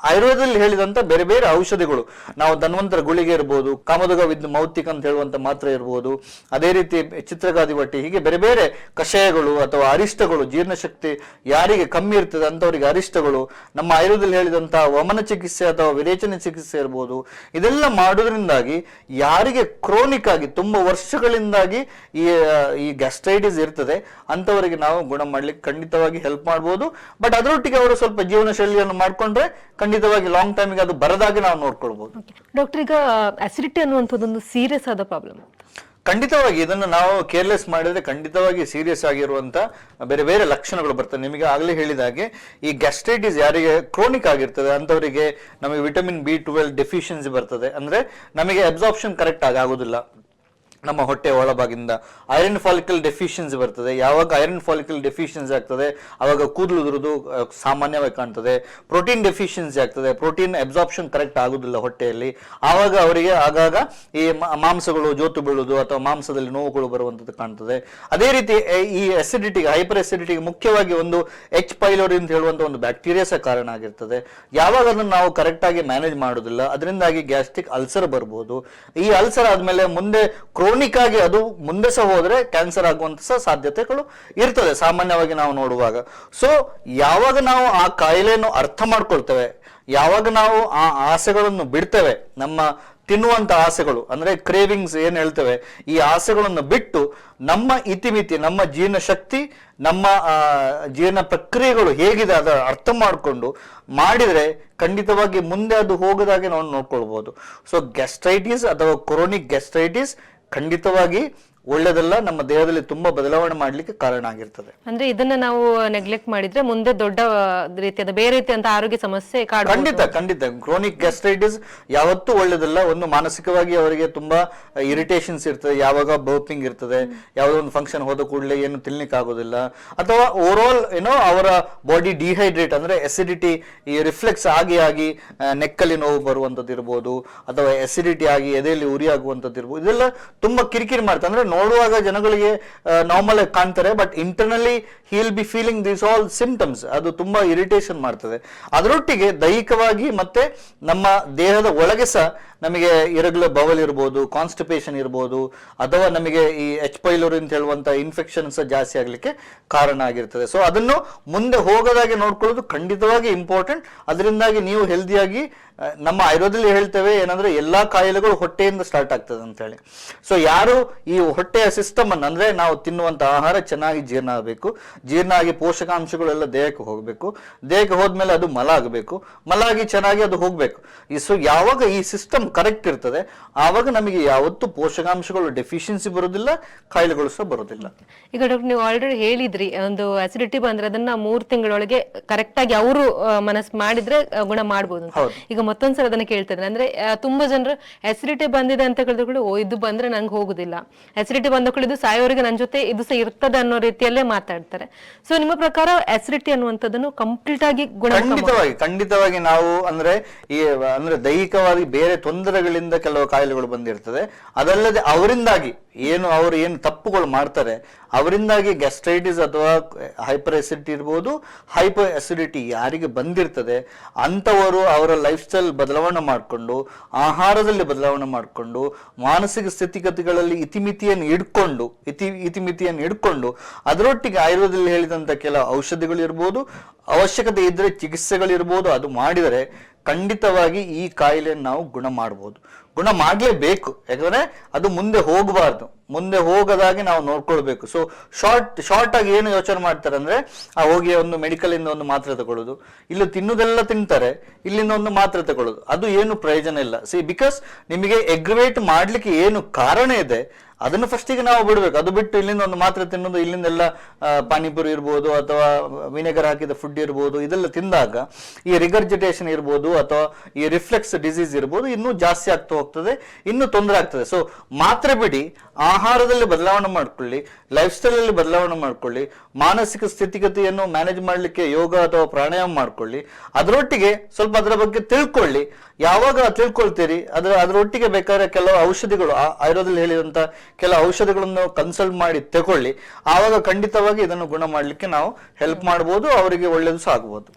ಆಯುರ್ವೇದದಲ್ಲಿ ಹೇಳಿದಂತ ಬೇರೆ ಬೇರೆ ಔಷಧಿಗಳು. ನಾವು ಧನ್ವಂತರ ಗುಳಿಗೆ ಇರ್ಬೋದು ಕಾಮದುಗ ವಿದ್ ಮೌತಿಕ ಅಂತ ಹೇಳುವಂತ ಮಾತ್ರೆ ಇರ್ಬೋದು. ಅದೇ ರೀತಿ ಚಿತ್ರಗಾದಿ ಬಟ್ಟಿ ಹೀಗೆ ಬೇರೆ ಬೇರೆ ಕಷಾಯಗಳು ಅಥವಾ ಅರಿಷ್ಟಗಳು, ಜೀರ್ಣಶಕ್ತಿ ಯಾರಿಗೆ ಕಮ್ಮಿ ಇರ್ತದೆ ಅಂತವರಿಗೆ ಅರಿಷ್ಟಗಳು. ನಮ್ಮ ಆಯುರ್ವೇದದಲ್ಲಿ ಹೇಳಿದಂತಹ ವಮನ ಚಿಕಿತ್ಸೆ ಅಥವಾ ವಿರೇಚನೆ ಚಿಕಿತ್ಸೆ ಇರ್ಬೋದು. ಇದೆಲ್ಲ ಮಾಡೋದ್ರಿಂದಾಗಿ ಯಾರಿಗೆ ಕ್ರೋನಿಕ್ ಆಗಿ ತುಂಬಾ ವರ್ಷಗಳಿಂದಾಗಿ ಈ ಈ ಗ್ಯಾಸ್ಟ್ರೈಟಿಸ್ ಇರ್ತದೆ, ಅಂತವರಿಗೆ ನಾವು ಗುಣ ಮಾಡ್ಲಿಕ್ಕೆ ಖಂಡಿತವಾಗಿ ಹೆಲ್ಪ್ ಮಾಡ್ಬೋದು. ಬಟ್ ಅದರೊಟ್ಟಿಗೆ ಅವರು ಸ್ವಲ್ಪ ಜೀವನ ಶೈಲಿಯನ್ನು ಮಾಡ್ಕೊಂಡ್ರೆ ಖಂಡಿತವಾಗಿ ಲಾಂಗ್ ಟೈಮಿಗೆ ಅದು ಬರದಾಗೆ ನಾವು ನೋಡ್ಕೊಳ್ಬಹುದು ಡಾಕ್ಟರ್ ಈಗ ಅಸಿಡಿಟಿ ಅನ್ನುವಂಥದ್ದೊಂದು ಸೀರಿಯಸ್ ಆದ ಪ್ರಾಬ್ಲಮ್ ಖಂಡಿತವಾಗಿ ಇದನ್ನು ನಾವು ಕೇರ್ಲೆಸ್ ಮಾಡಿದ್ರೆ ಖಂಡಿತವಾಗಿ ಸೀರಿಯಸ್ ಆಗಿರುವಂತ ಬೇರೆ ಬೇರೆ ಲಕ್ಷಣಗಳು ಬರ್ತವೆ. ನಿಮಗೆ ಆಗಲೇ ಹೇಳಿದ ಹಾಗೆ ಈ ಗ್ಯಾಸ್ಟ್ರೈಟಿಸ್ ಯಾರಿಗೆ ಕ್ರೋನಿಕ್ ಆಗಿರ್ತದೆ ಅಂತವರಿಗೆ ನಮಗೆ ವಿಟಮಿನ್ ಬಿ ಟ್ವೆಲ್ ಡೆಫಿಷಿಯನ್ಸಿ ಬರ್ತದೆ. ಅಂದ್ರೆ ನಮಗೆ ಅಬ್ಸಾರ್ಪ್ಷನ್ ಕರೆಕ್ಟ್ ಆಗಿ ಆಗೋದಿಲ್ಲ. ನಮ್ಮ ಹೊಟ್ಟೆ ಒಳಭಾಗದಿಂದ ಐರನ್ ಫಾಲಿಕಲ್ ಡೆಫಿಷಿಯನ್ಸಿ ಬರ್ತದೆ. ಯಾವಾಗ ಐರನ್ ಫಾಲಿಕಲ್ ಡೆಫಿಷಿಯನ್ಸಿ ಆಗ್ತದೆ ಆವಾಗ ಕೂದಲು ಉದುರುದು ಸಾಮಾನ್ಯವಾಗಿ ಕಾಣ್ತದೆ. ಪ್ರೋಟೀನ್ ಡೆಫಿಷಿಯನ್ಸಿ ಆಗ್ತದೆ. ಪ್ರೋಟೀನ್ ಅಬ್ಸಾರ್ಪ್ಷನ್ ಕರೆಕ್ಟ್ ಆಗುದಿಲ್ಲ ಹೊಟ್ಟೆಯಲ್ಲಿ. ಆವಾಗ ಅವರಿಗೆ ಆಗಾಗ ಈ ಮಾಂಸಗಳು ಜೋತು ಬೀಳುವುದು ಅಥವಾ ಮಾಂಸದಲ್ಲಿ ನೋವುಗಳು ಬರುವಂತದ್ದು ಕಾಣ್ತದೆ. ಅದೇ ರೀತಿ ಈ ಅಸಿಡಿಟಿಗೆ ಹೈಪರ್ ಅಸಿಡಿಟಿಗೆ ಮುಖ್ಯವಾಗಿ ಒಂದು ಎಚ್ ಪೈಲೋರಿ ಅಂತ ಹೇಳುವಂತ ಒಂದು ಬ್ಯಾಕ್ಟೀರಿಯಾ ಸಹ ಕಾರಣ ಆಗಿರ್ತದೆ. ಯಾವಾಗ ಅದನ್ನು ನಾವು ಕರೆಕ್ಟ್ ಆಗಿ ಮ್ಯಾನೇಜ್ ಮಾಡೋದಿಲ್ಲ. ಅದರಿಂದಾಗಿ ಗ್ಯಾಸ್ಟ್ರಿಕ್ ಅಲ್ಸರ್ ಬರ್ಬೋದು. ಈ ಅಲ್ಸರ್ ಆದ್ಮೇಲೆ ಮುಂದೆ ಕ್ರೋನಿಕ್ ಆಗಿ ಅದು ಮುಂದೆ ಸಹ ಹೋದರೆ ಕ್ಯಾನ್ಸರ್ ಆಗುವಂತ ಸಾಧ್ಯತೆಗಳು ಇರ್ತದೆ, ಸಾಮಾನ್ಯವಾಗಿ ನಾವು ನೋಡುವಾಗ. ಸೊ ಯಾವಾಗ ನಾವು ಆ ಕಾಯಿಲೆಯನ್ನು ಅರ್ಥ ಮಾಡ್ಕೊಳ್ತೇವೆ, ಯಾವಾಗ ನಾವು ಆ ಆಸೆಗಳನ್ನು ಬಿಡ್ತೇವೆ, ನಮ್ಮ ತಿನ್ನುವಂತ ಆಸೆಗಳು, ಅಂದ್ರೆ ಕ್ರೇವಿಂಗ್ಸ್ ಏನ್ ಹೇಳ್ತೇವೆ, ಈ ಆಸೆಗಳನ್ನು ಬಿಟ್ಟು ನಮ್ಮ ಇತಿಮಿತಿ, ನಮ್ಮ ಜೀರ್ಣ ಶಕ್ತಿ ನಮ್ಮ ಜೀರ್ಣ ಪ್ರಕ್ರಿಯೆಗಳು ಹೇಗಿದೆ ಅದರ ಅರ್ಥ ಮಾಡಿಕೊಂಡು ಮಾಡಿದ್ರೆ ಖಂಡಿತವಾಗಿ ಮುಂದೆ ಅದು ಹೋಗದಾಗೆ ನಾವು ನೋಡ್ಕೊಳ್ಬಹುದು ಸೊ ಗ್ಯಾಸ್ಟ್ರೈಟಿಸ್ ಅಥವಾ ಕ್ರೋನಿಕ್ ಗ್ಯಾಸ್ಟ್ರೈಟಿಸ್ ಖಂಡಿತವಾಗಿ ಒಳ್ಳೆದಲ್ಲ ನಮ್ಮ ದೇಹದಲ್ಲಿ ತುಂಬಾ ಬದಲಾವಣೆ ಮಾಡ್ಲಿಕ್ಕೆ ಕಾರಣ ಆಗಿರ್ತದೆ. ಅಂದ್ರೆ ಇದನ್ನ ನಾವು ನೆಗ್ಲೆಕ್ಟ್ ಮಾಡಿದ್ರೆ ಮುಂದೆ ದೊಡ್ಡ ರೀತಿಯಾದ ಬೇರೆ ರೀತಿಯಂತ ಆರೋಗ್ಯ ಸಮಸ್ಯೆ ಖಂಡಿತ ಖಂಡಿತ. ಕ್ರೋನಿಕ್ ಗ್ಯಾಸ್ಟ್ರೈಟಿಸ್ ಯಾವತ್ತೂ ಒಳ್ಳೇದಲ್ಲ. ಒಂದು ಮಾನಸಿಕವಾಗಿ ಅವರಿಗೆ ತುಂಬಾ ಇರಿಟೇಷನ್ಸ್ ಇರ್ತದೆ. ಯಾವಾಗ ಬರ್ಪಿಂಗ್ ಇರ್ತದೆ ಯಾವುದೋ ಒಂದು ಫಂಕ್ಷನ್ ಹೋದ ಕೂಡಲೇ ಏನು ತಿನ್ಲಿಕ್ಕೆ ಆಗೋದಿಲ್ಲ. ಅಥವಾ ಓವರ್ ಆಲ್ ಏನೋ ಅವರ ಬಾಡಿ ಡಿಹೈಡ್ರೇಟ್ ಅಂದ್ರೆ ಎಸಿಡಿಟಿ ಈ ರಿಫ್ಲೆಕ್ಸ್ ಆಗಿ ಆಗಿ ನೆಕ್ಕಲ್ಲಿ ನೋವು ಬರುವಂತದ್ದು ಇರ್ಬೋದು ಅಥವಾ ಎಸಿಡಿಟಿ ಆಗಿ ಎದೆಯಲ್ಲಿ ಉರಿ ಆಗುವಂತದ್ದು ಇರ್ಬೋದು ಇದೆಲ್ಲ ತುಂಬಾ ಕಿರಿಕಿರಿ ಮಾಡ್ತಾರೆ ಅಂದ್ರೆ ನೋಡುವಾಗ ಜನಗಳಿಗೆ ನಾರ್ಮಲ್ ಆಗಿ ಕಾಣ್ತಾರೆ but internally he'll be feeling these all symptoms ಅದು ತುಂಬಾ ಇರಿಟೇಷನ್ ಮಾಡ್ತದೆ. ಅದರೊಟ್ಟಿಗೆ ದೈಹಿಕವಾಗಿ ಮತ್ತೆ ನಮ್ಮ ದೇಹದ ಒಳಗೆ ಸಹ ನಮಗೆ ಇರಗಲ ಬವಲ್ ಇರ್ಬೋದು ಕಾನ್ಸ್ಟಿಪೇಷನ್ ಇರ್ಬೋದು, ಅಥವಾ ನಮಗೆ ಈ ಎಚ್ ಪೈಲೋರಿ ಅಂತ ಹೇಳುವಂತ ಇನ್ಫೆಕ್ಷನ್ ಸಹ ಜಾಸ್ತಿ ಆಗಲಿಕ್ಕೆ ಕಾರಣ ಆಗಿರ್ತದೆ. ಸೊ ಅದನ್ನು ಮುಂದೆ ಹೋಗದಾಗೆ ನೋಡ್ಕೊಳ್ಳೋದು ಖಂಡಿತವಾಗಿ ಇಂಪಾರ್ಟೆಂಟ್ ಅದರಿಂದಾಗಿ ನೀವು ಹೆಲ್ದಿಯಾಗಿ ನಮ್ಮ ಆಯುರ್ವೇದದಲ್ಲಿ ಹೇಳ್ತೇವೆ ಏನಂದ್ರೆ ಎಲ್ಲಾ ಕಾಯಿಲೆಗಳು ಹೊಟ್ಟೆಯಿಂದ ಸ್ಟಾರ್ಟ್ ಆಗ್ತದೆ ಅಂತ ಹೇಳಿ. ಸೊ ಯಾರು ಈ ಹೊಟ್ಟೆಯ ಸಿಸ್ಟಮ್ ಅನ್ನು ಅಂದ್ರೆ ನಾವು ತಿನ್ನುವಂತ ಆಹಾರ ಚೆನ್ನಾಗಿ ಜೀರ್ಣ ಆಗಬೇಕು. ಜೀರ್ಣ ಆಗಿ ಪೋಷಕಾಂಶಗಳೆಲ್ಲ ದೇಹಕ್ಕೆ ಹೋಗಬೇಕು. ದೇಹಕ್ಕೆ ಹೋದ್ಮೇಲೆ ಅದು ಮಲ ಆಗಬೇಕು. ಮಲ ಆಗಿ ಚೆನ್ನಾಗಿ ಅದು ಹೋಗ್ಬೇಕು. ಈ ಸೊ ಯಾವಾಗ ಈ ಸಿಸ್ಟಮ್ ಕರೆಕ್ಟ್ ಇರ್ತದೆ ಆವಾಗ ನಮಗೆ ಯಾವತ್ತೂ ಪೋಷಕಾಂಶಗಳು ಡೆಫಿಷಿಯನ್ಸಿ ಬರೋದಿಲ್ಲ ಕಾಯಿಲೆಗಳು ಸಹ ಬರೋದಿಲ್ಲ. ಈಗ ಡಾಕ್ಟರ್ ನೀವು ಆಲ್ರೆಡಿ ಹೇಳಿದ್ರಿ ಒಂದು ಅಸಿಡಿಟಿ ಬಂದ್ರೆ ಅದನ್ನ ಮೂರ್ ತಿಂಗಳೊಳಗೆ ಕರೆಕ್ಟ್ ಆಗಿ ಅವರು ಮನಸ್ಸು ಮಾಡಿದ್ರೆ ಗುಣ ಮಾಡಬಹುದು. ಈಗ ಮತ್ತೊಂದ್ಸಲ ಅದನ್ನ ಕೇಳ್ತಾರೆ ಅಂದ್ರೆ ತುಂಬಾ ಜನರು ಅಸಿಡಿಟಿ ಬಂದಿದೆ ಅಂತ ಕೇಳಿದ್ರು ಕೂಡ, ಓ, ಇದು ಬಂದ್ರೆ ನಂಗೆ ಹೋಗುದಿಲ್ಲ. ಅಸಿಡಿಟಿ ಬಂದ ಕೂಡ ಇದು ಸಾಯೋರಿಗೆ ನನ್ನ ಜೊತೆ ಇದು ಸಹ ಇರ್ತದೆ ಅನ್ನೋ ರೀತಿಯಲ್ಲೇ ಮಾತಾಡ್ತಾರೆ. ಸೊ ನಿಮ್ಮ ಪ್ರಕಾರ ಅಸಿಡಿಟಿ ಅನ್ನುವಂಥದ್ದನ್ನು ಕಂಪ್ಲೀಟ್ ಆಗಿ ಖಂಡಿತವಾಗಿ ಖಂಡಿತವಾಗಿ ನಾವು ಅಂದ್ರೆ ಈ, ಅಂದ್ರೆ ದೈಹಿಕವಾಗಿ ಬೇರೆ ತೊಂದರೆಗಳಿಂದ ಕೆಲವು ಕಾಯಿಲೆಗಳು ಬಂದಿರ್ತದೆ. ಅದಲ್ಲದೆ ಅವರಿಂದಾಗಿ ಏನು ಅವರು ಏನು ತಪ್ಪುಗಳು ಮಾಡ್ತಾರೆ ಅವರಿಂದಾಗಿ ಗ್ಯಾಸ್ಟ್ರೈಟಿಸ್ ಅಥವಾ ಹೈಪರ್ ಎಸಿಡಿಟಿ ಇರ್ಬೋದು ಹೈಪರ್ ಎಸಿಡಿಟಿ ಯಾರಿಗೆ ಬಂದಿರ್ತದೆ, ಅಂಥವರು ಅವರ ಲೈಫ್ ಸ್ಟೈಲ್ ಬದಲಾವಣೆ ಮಾಡಿಕೊಂಡು, ಆಹಾರದಲ್ಲಿ ಬದಲಾವಣೆ ಮಾಡಿಕೊಂಡು, ಮಾನಸಿಕ ಸ್ಥಿತಿಗತಿಗಳಲ್ಲಿ ಇತಿಮಿತಿಯನ್ನು ಇಟ್ಕೊಂಡು ಇತಿ, ಇತಿಮಿತಿಯನ್ನು ಇಟ್ಕೊಂಡು ಅದರೊಟ್ಟಿಗೆ ಆಯುರ್ವೇದದಲ್ಲಿ ಹೇಳಿದಂಥ ಕೆಲವು ಔಷಧಿಗಳು ಇರ್ಬೋದು, ಅವಶ್ಯಕತೆ ಇದ್ದರೆ ಚಿಕಿತ್ಸೆಗಳಿರ್ಬೋದು ಅದು ಮಾಡಿದರೆ ಖಂಡಿತವಾಗಿ ಈ ಕಾಯಿಲೆಯನ್ನು ನಾವು ಗುಣ ಮಾಡ್ಬೋದು. ಗುಣ ಮಾಡಲೇಬೇಕು. ಯಾಕಂದರೆ ಅದು ಮುಂದೆ ಹೋಗಬಾರ್ದು. ಮುಂದೆ ಹೋಗೋದಾಗಿ ನಾವು ನೋಡ್ಕೊಳ್ಬೇಕು. ಸೊ ಶಾರ್ಟ್ ಶಾರ್ಟ್ ಆಗಿ ಏನು ಯೋಚನೆ ಮಾಡ್ತಾರೆ ಅಂದ್ರೆ ಆ ಹೋಗಿ ಒಂದು ಮೆಡಿಕಲ್ ಇಂದ ಒಂದು ಮಾತ್ರೆ ತಗೊಳ್ಳೋದು ಇಲ್ಲಿ ತಿನ್ನುದೆಲ್ಲ ತಿಂತಾರೆ ಇಲ್ಲಿಂದ ಒಂದು ಮಾತ್ರೆ ತಗೊಳ್ಳೋದು. ಅದು ಏನು ಪ್ರಯೋಜನ ಇಲ್ಲ. ಸಿ ಬಿಕಾಸ್ ನಿಮಗೆ ಎಗ್ರಿವೇಟ್ ಮಾಡ್ಲಿಕ್ಕೆ ಏನು ಕಾರಣ ಇದೆ ಅದನ್ನು ಫಸ್ಟಿಗೆ ನಾವು ಬಿಡಬೇಕು. ಅದು ಬಿಟ್ಟು ಇಲ್ಲಿಂದ ಒಂದು ಮಾತ್ರೆ ತಿನ್ನೋದು ಇಲ್ಲಿಂದೆಲ್ಲ ಆ, ಪಾನಿಪುರಿ ಇರ್ಬೋದು ಅಥವಾ ವಿನೆಗರ್ ಹಾಕಿದ ಫುಡ್ ಇರ್ಬೋದು ಇದೆಲ್ಲ ತಿಂದಾಗ ಈ ರಿಗರ್ಜಿಟೇಷನ್ ಇರ್ಬೋದು ಅಥವಾ ಈ ರಿಫ್ಲೆಕ್ಸ್ ಡಿಸೀಸ್ ಇರ್ಬೋದು ಇನ್ನೂ ಜಾಸ್ತಿ ಆಗ್ತಾ ಹೋಗ್ತದೆ ಇನ್ನೂ ತೊಂದರೆ ಆಗ್ತದೆ. ಸೊ ಮಾತ್ರೆ ಬಿಡಿ ಆಹಾರದಲ್ಲಿ ಬದಲಾವಣೆ ಮಾಡ್ಕೊಳ್ಳಿ ಲೈಫ್ ಸ್ಟೈಲಲ್ಲಿ ಬದಲಾವಣೆ ಮಾಡ್ಕೊಳ್ಳಿ ಮಾನಸಿಕ ಸ್ಥಿತಿಗತಿಯನ್ನು ಮ್ಯಾನೇಜ್ ಮಾಡಲಿಕ್ಕೆ ಯೋಗ ಅಥವಾ ಪ್ರಾಣಾಯಾಮ ಮಾಡ್ಕೊಳ್ಳಿ. ಅದರೊಟ್ಟಿಗೆ ಸ್ವಲ್ಪ ಅದರ ಬಗ್ಗೆ ತಿಳ್ಕೊಳ್ಳಿ. ಯಾವಾಗ ತಿಳ್ಕೊಳ್ತೀರಿ? ಅದರ ಅದರೊಟ್ಟಿಗೆ ಬೇಕಾದ್ರೆ ಕೆಲವು ಔಷಧಿಗಳು ಆ- ಆಯುರ್ವೇದದಲ್ಲಿ ಹೇಳಿದಂತ ಕೆಲವು ಔಷಧಿಗಳನ್ನು ಕನ್ಸಲ್ಟ್ ಮಾಡಿ ತಗೊಳ್ಳಿ. ಆವಾಗ ಖಂಡಿತವಾಗಿ ಇದನ್ನು ಗುಣ ಮಾಡಲಿಕ್ಕೆ ನಾವು ಹೆಲ್ಪ್ ಮಾಡ್ಬೋದು ಅವರಿಗೆ ಒಳ್ಳೆಯದು ಸಹ ಆಗ್ಬೋದು.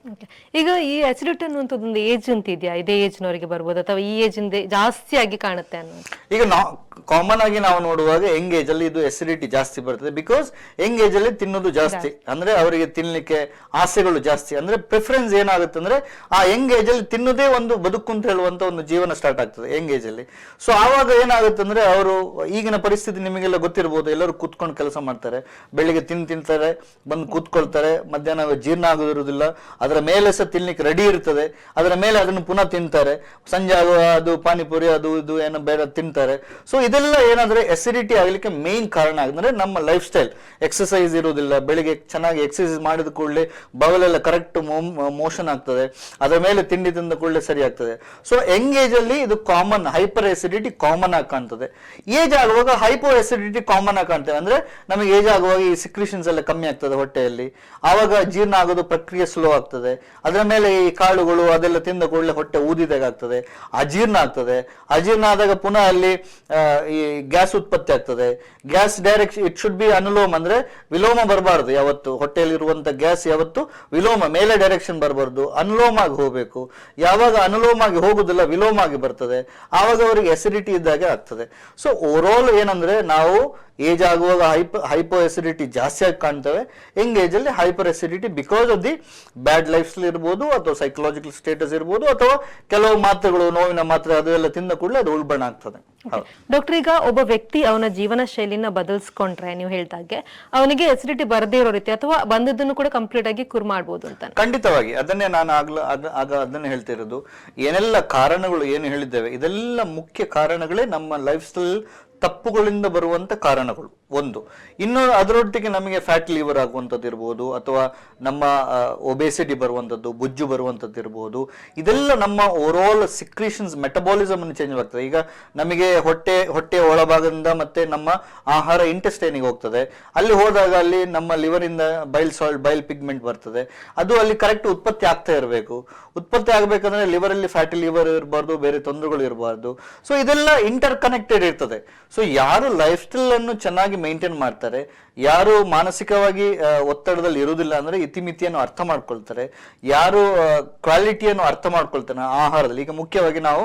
ಈಗ ಈ ಅಸಿಡಿಟಿ ಅನ್ನುವಂಥದ್ದು ಒಂದು ಏಜ್ ಅಂತ ಇದೆಯಾ ಇದೇ ಏಜ್ನವರಿಗೆ ಬರ್ಬೋದು ಅಥವಾ ಈ ಏಜ್ ಜಾಸ್ತಿ ಆಗಿ ಕಾಣುತ್ತೆ ಅನ್ನೋದು ಈಗ ನಾ ಕಾಮನ್ ಆಗಿ ನಾವು ನೋಡುವಾಗ ಯಂಗ್ ಏಜ್ ಅಲ್ಲಿ ಇದು ಎಸಿಡಿಟಿ ಜಾಸ್ತಿ ಬರ್ತದೆ ಬಿಕಾಸ್ ಯಂಗ್ ಏಜ್ ಅಲ್ಲಿ ತಿನ್ನೋದು ಜಾಸ್ತಿ. ಅಂದ್ರೆ ಅವರಿಗೆ ತಿನ್ಲಿಕ್ಕೆ ಆಸೆಗಳು ಜಾಸ್ತಿ. ಅಂದ್ರೆ ಪ್ರಿಫರೆನ್ಸ್ ಏನಾಗುತ್ತೆ ಅಂದ್ರೆ ಆ ಯಂಗ್ ಏಜ್ ಅಲ್ಲಿ ತಿನ್ನೋದೇ ಒಂದು ಬದುಕು ಅಂತ ಹೇಳುವಂತ ಒಂದು ಜೀವನ ಸ್ಟಾರ್ಟ್ ಆಗ್ತದೆ ಯಂಗ್ ಏಜ್ ಅಲ್ಲಿ. ಸೊ ಆವಾಗ ಏನಾಗುತ್ತೆ ಅಂದ್ರೆ ಅವರು ಈಗಿನ ಪರಿಸ್ಥಿತಿ ನಿಮಗೆಲ್ಲ ಗೊತ್ತಿರ್ಬೋದು. ಎಲ್ಲರೂ ಕೂತ್ಕೊಂಡು ಕೆಲಸ ಮಾಡ್ತಾರೆ. ಬೆಳಿಗ್ಗೆ ತಿನ್ ತಿಂತಾರೆ ಬಂದು ಕೂತ್ಕೊಳ್ತಾರೆ. ಮಧ್ಯಾಹ್ನ ಜೀರ್ಣ ಆಗೋದಿರುವುದಿಲ್ಲ. ಅದರ ಮೇಲೆ ಸಹ ತಿನ್ಲಿಕ್ಕೆ ರೆಡಿ ಇರ್ತದೆ. ಅದರ ಮೇಲೆ ಅದನ್ನು ಪುನಃ ತಿಂತಾರೆ. ಸಂಜೆ ಆಗುವ ಅದು ಪಾನಿಪುರಿ ಅದು ಇದು ಏನೋ ಬೇರೆ ತಿಂತಾರೆ. ಸೊ ಇದೆಲ್ಲ ಏನಾದ್ರೆ ಎಸಿಡಿಟಿ ಆಗಲಿಕ್ಕೆ ಮೇನ್ ಕಾರಣ ಆಗಂದ್ರೆ ನಮ್ಮ ಲೈಫ್ ಸ್ಟೈಲ್ ಎಕ್ಸಸೈಸ್ ಇರೋದಿಲ್ಲ ಬೆಳಿಗ್ಗೆ ಚೆನ್ನಾಗಿ ಎಕ್ಸಸೈಸ್ ಮಾಡಿದ ಕೂಡಲೇ ಬಗಲೆಲ್ಲ ಕರೆಕ್ಟ್ ಮೋಷನ್ ಆಗ್ತದೆ. ಅದರ ಮೇಲೆ ತಿಂಡಿ ತಿಂದ ಕೂಡಲೇ ಸರಿ ಆಗ್ತದೆ. ಸೊ ಯಂಗ್ ಏಜ್ ಅಲ್ಲಿ ಇದು ಕಾಮನ್ ಹೈಪರ್ ಎಸಿಡಿಟಿ ಕಾಮನ್ ಆಗಿ ಕಾಣ್ತದೆ. ಏಜ್ ಆಗುವಾಗ ಹೈಪೋ ಎಸಿಡಿಟಿ ಕಾಮನ್ ಆಗಿ ಕಾಣ್ತೇವೆ ಅಂದ್ರೆ ನಮಗೆ ಏಜ್ ಆಗುವಾಗ ಈ ಸಿಕ್ರಿಷನ್ಸ್ ಎಲ್ಲ ಕಮ್ಮಿ ಆಗ್ತದೆ ಹೊಟ್ಟೆಯಲ್ಲಿ. ಆವಾಗ ಜೀರ್ಣ ಆಗೋದು ಪ್ರಕ್ರಿಯೆ ಸ್ಲೋ ಆಗ್ತದೆ. ಅದರ ಮೇಲೆ ಈ ಕಾಳುಗಳು ಅದೆಲ್ಲ ತಿಂದ ಕೂಡಲೇ ಹೊಟ್ಟೆ ಊದಿದಾಗ ಆಗ್ತದೆ. ಅಜೀರ್ಣ ಆಗ್ತದೆ. ಅಜೀರ್ಣ ಆದಾಗ ಪುನಃ ಅಲ್ಲಿ ಈ ಗ್ಯಾಸ್ ಉತ್ಪತ್ತಿ ಆಗ್ತದೆ. Gas direct it should be ಅನುಲೋಮ ಅಂದ್ರೆ ವಿಲೋಮ ಬರಬಾರ್ದು ಯಾವತ್ತು. ಹೊಟ್ಟೆಯಲ್ಲಿ ಇರುವಂತ ಗ್ಯಾಸ್ ಯಾವತ್ತು? ವಿಲೋಮ, ಮೇಲೆ ಡೈರೆಕ್ಷನ್ ಬರಬಾರ್ದು. ಅನುಲೋಮ ಆಗಿ ಹೋಗಬೇಕು. ಯಾವಾಗ ಅನುಲೋಮ ಆಗಿ ಹೋಗುದಿಲ್ಲ ವಿಲೋಮ ಆಗಿ ಬರ್ತದೆ. ಆವಾಗ ಅವರಿಗೆ ಎಸಿಡಿಟಿ ಇದ್ದಾಗೆ ಆಗ್ತದೆ. ಸೊ ಓವರ್ ಆಲ್ ಏನಂದ್ರೆ ನಾವು ಏಜ್ ಆಗುವಾಗ ಹೈಪ ಹೈಪೋ ಎಸಿಡಿಟಿ ಜಾಸ್ತಿ ಆಗಿ ಕಾಣ್ತವೆ. ಯಂಗ್ ಏಜ್ ಅಲ್ಲಿ hyper acidity because of the bad life ಇರ್ಬೋದು ಅಥವಾ ಸೈಕಲಾಜಿಕಲ್ ಸ್ಟೇಟಸ್ ಇರ್ಬೋದು ಅಥವಾ ಕೆಲವು ಮಾತ್ರೆಗಳು ನೋವಿನ ಮಾತ್ರೆ ಅದೆಲ್ಲ ಎಲ್ಲ ತಿಂದ ಕೂಡಲೇ ಅದು ಉಲ್ಬಣ ಆಗ್ತದೆ. ಡಾಕ್ಟರ್ ಈಗ ಒಬ್ಬ ವ್ಯಕ್ತಿ ಅವನ ಜೀವನ ಶೈಲಿನ ಬದಲಿಸ್ಕೊಂಡ್ರೆ ನೀವು ಹೇಳ್ದಾಗೆ ಅವನಿಗೆ ಎಸಿಡಿಟಿ ಬರದೇ ಇರೋ ರೀತಿ ಅಥವಾ ಬಂದದ್ದನ್ನು ಕೂಡ ಕಂಪ್ಲೀಟ್ ಆಗಿ ಕುರ್ ಮಾಡಬಹುದು ಅಂತ ಖಂಡಿತವಾಗಿ. ಅದನ್ನೇ ನಾನು ಆಗ್ಲ ಆಗ- ಆಗ ಅದನ್ನೇ ಹೇಳ್ತಿರೋದು ಏನೆಲ್ಲ ಕಾರಣಗಳು ಏನು ಹೇಳಿದ್ದೇವೆ ಇದೆಲ್ಲ ಮುಖ್ಯ ಕಾರಣಗಳೇ ನಮ್ಮ ಲೈಫ್ ಸ್ಟೈಲ್ ತಪ್ಪುಗಳಿಂದ ಬರುವಂಥ ಕಾರಣಗಳು. ಒಂದು. ಇನ್ನು ಅದರೊಟ್ಟಿಗೆ ನಮಗೆ ಫ್ಯಾಟ್ ಲಿವರ್ ಆಗುವಂಥದ್ದು ಇರ್ಬೋದು, ಅಥವಾ ನಮ್ಮ ಒಬೇಸಿಟಿ ಬರುವಂಥದ್ದು, ಬುಜ್ಜು ಬರುವಂಥದ್ದು ಇರ್ಬೋದು. ಇದೆಲ್ಲ ನಮ್ಮ ಓವರಾಲ್ ಸಿಕ್ರೀಷನ್ಸ್ ಅನ್ನು ಚೇಂಜ್ ಆಗ್ತದೆ ಈಗ ನಮಗೆ ಹೊಟ್ಟೆ ಹೊಟ್ಟೆಯ ಒಳಭಾಗದಿಂದ ಮತ್ತೆ ನಮ್ಮ ಆಹಾರ ಇಂಟೆಸ್ಟೈನಿಗೆ ಹೋಗ್ತದೆ. ಅಲ್ಲಿ ಹೋದಾಗ ಅಲ್ಲಿ ನಮ್ಮ ಲಿವರಿಂದ ಬೈಲ್ ಸಾಲ್ಟ್ ಬೈಲ್ ಪಿಗ್ಮೆಂಟ್ ಬರ್ತದೆ. ಅದು ಅಲ್ಲಿ ಕರೆಕ್ಟ್ ಉತ್ಪತ್ತಿ ಆಗ್ತಾ ಇರಬೇಕು. ಉತ್ಪತ್ತಿ ಆಗಬೇಕಂದ್ರೆ ಲಿವರಲ್ಲಿ ಫ್ಯಾಟಿ ಲಿವರ್ ಇರಬಾರ್ದು, ಬೇರೆ ತೊಂದರೆಗಳು ಇರಬಾರ್ದು. ಸೊ ಇದೆಲ್ಲ ಇಂಟರ್ ಕನೆಕ್ಟೆಡ್ ಇರ್ತದೆ. ಸೊ ಯಾರು ಲೈಫ್ ಸ್ಟೈಲ್ ಅನ್ನು ಚೆನ್ನಾಗಿ ಮೇಂಟೈನ್ ಮಾಡ್ತಾರೆ. ಯಾರು ಮಾನಸಿಕವಾಗಿ ಒತ್ತಡದಲ್ಲಿ ಇರುವುದಿಲ್ಲ ಅಂದ್ರೆ ಇತಿಮಿತಿಯನ್ನು ಅರ್ಥ ಮಾಡ್ಕೊಳ್ತಾರೆ. ಯಾರು ಕ್ವಾಲಿಟಿಯನ್ನು ಅರ್ಥ ಮಾಡ್ಕೊಳ್ತಾರೆ ಆಹಾರದಲ್ಲಿ. ಈಗ ಮುಖ್ಯವಾಗಿ ನಾವು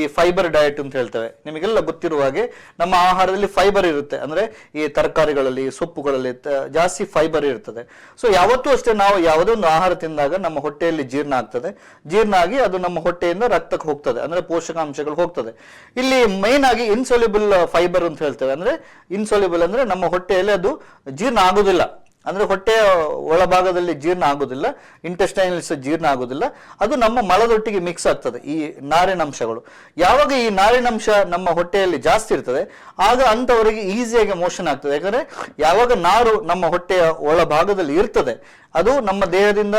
ಈ ಫೈಬರ್ ಡಯಟ್ ಅಂತ ಹೇಳ್ತೇವೆ. ನಿಮಗೆಲ್ಲ ಗೊತ್ತಿರುವ ಹಾಗೆ ನಮ್ಮ ಆಹಾರದಲ್ಲಿ ಫೈಬರ್ ಇರುತ್ತೆ. ಅಂದ್ರೆ ಈ ತರಕಾರಿಗಳಲ್ಲಿ, ಸೊಪ್ಪುಗಳಲ್ಲಿ ಜಾಸ್ತಿ ಫೈಬರ್ ಇರ್ತದೆ. ಸೊ ಯಾವತ್ತೂ ಅಷ್ಟೇ ನಾವು ಯಾವುದೋ ಒಂದು ಆಹಾರ ತಿಂದಾಗ ನಮ್ಮ ಹೊಟ್ಟೆಯಲ್ಲಿ ಜೀರ್ಣ ಆಗ್ತದೆ. ಜೀರ್ಣ ಆಗಿ ಅದು ನಮ್ಮ ಹೊಟ್ಟೆಯಿಂದ ರಕ್ತಕ್ಕೆ ಹೋಗ್ತದೆ. ಅಂದ್ರೆ ಪೋಷಕಾಂಶಗಳು ಹೋಗ್ತದೆ. ಇಲ್ಲಿ ಮೈನ್ ಆಗಿ ಇನ್ಸೊಲ್ಯೂಬಲ್ ಫೈಬರ್ ಅಂತ ಹೇಳ್ತೇವೆ. ಅಂದ್ರೆ ಇನ್ಸೊಲ್ಯುಬಲ್ ಅಂದ್ರೆ ನಮ್ಮ ಹೊಟ್ಟೆಯಲ್ಲಿ ಅದು ಜೀರ್ಣ ಆಗೋದಿಲ್ಲ. ಅಂದ್ರೆ ಹೊಟ್ಟೆಯ ಒಳಭಾಗದಲ್ಲಿ ಜೀರ್ಣ ಆಗೋದಿಲ್ಲ ಇಂಟೆಸ್ಟೈನಲ್ಸ್ ಜೀರ್ಣ ಆಗೋದಿಲ್ಲ. ಅದು ನಮ್ಮ ಮಲದೊಟ್ಟಿಗೆ ಮಿಕ್ಸ್ ಆಗ್ತದೆ, ಈ ನಾರಿನಂಶಗಳು. ಯಾವಾಗ ಈ ನಾರಿನಂಶ ನಮ್ಮ ಹೊಟ್ಟೆಯಲ್ಲಿ ಜಾಸ್ತಿ ಇರ್ತದೆ, ಆಗ ಅಂತವರಿಗೆ ಈಸಿಯಾಗಿ ಮೋಷನ್ ಆಗ್ತದೆ. ಯಾಕಂದ್ರೆ ಯಾವಾಗ ನಾರು ನಮ್ಮ ಹೊಟ್ಟೆಯ ಒಳಭಾಗದಲ್ಲಿ ಇರ್ತದೆ ಅದು ನಮ್ಮ ದೇಹದಿಂದ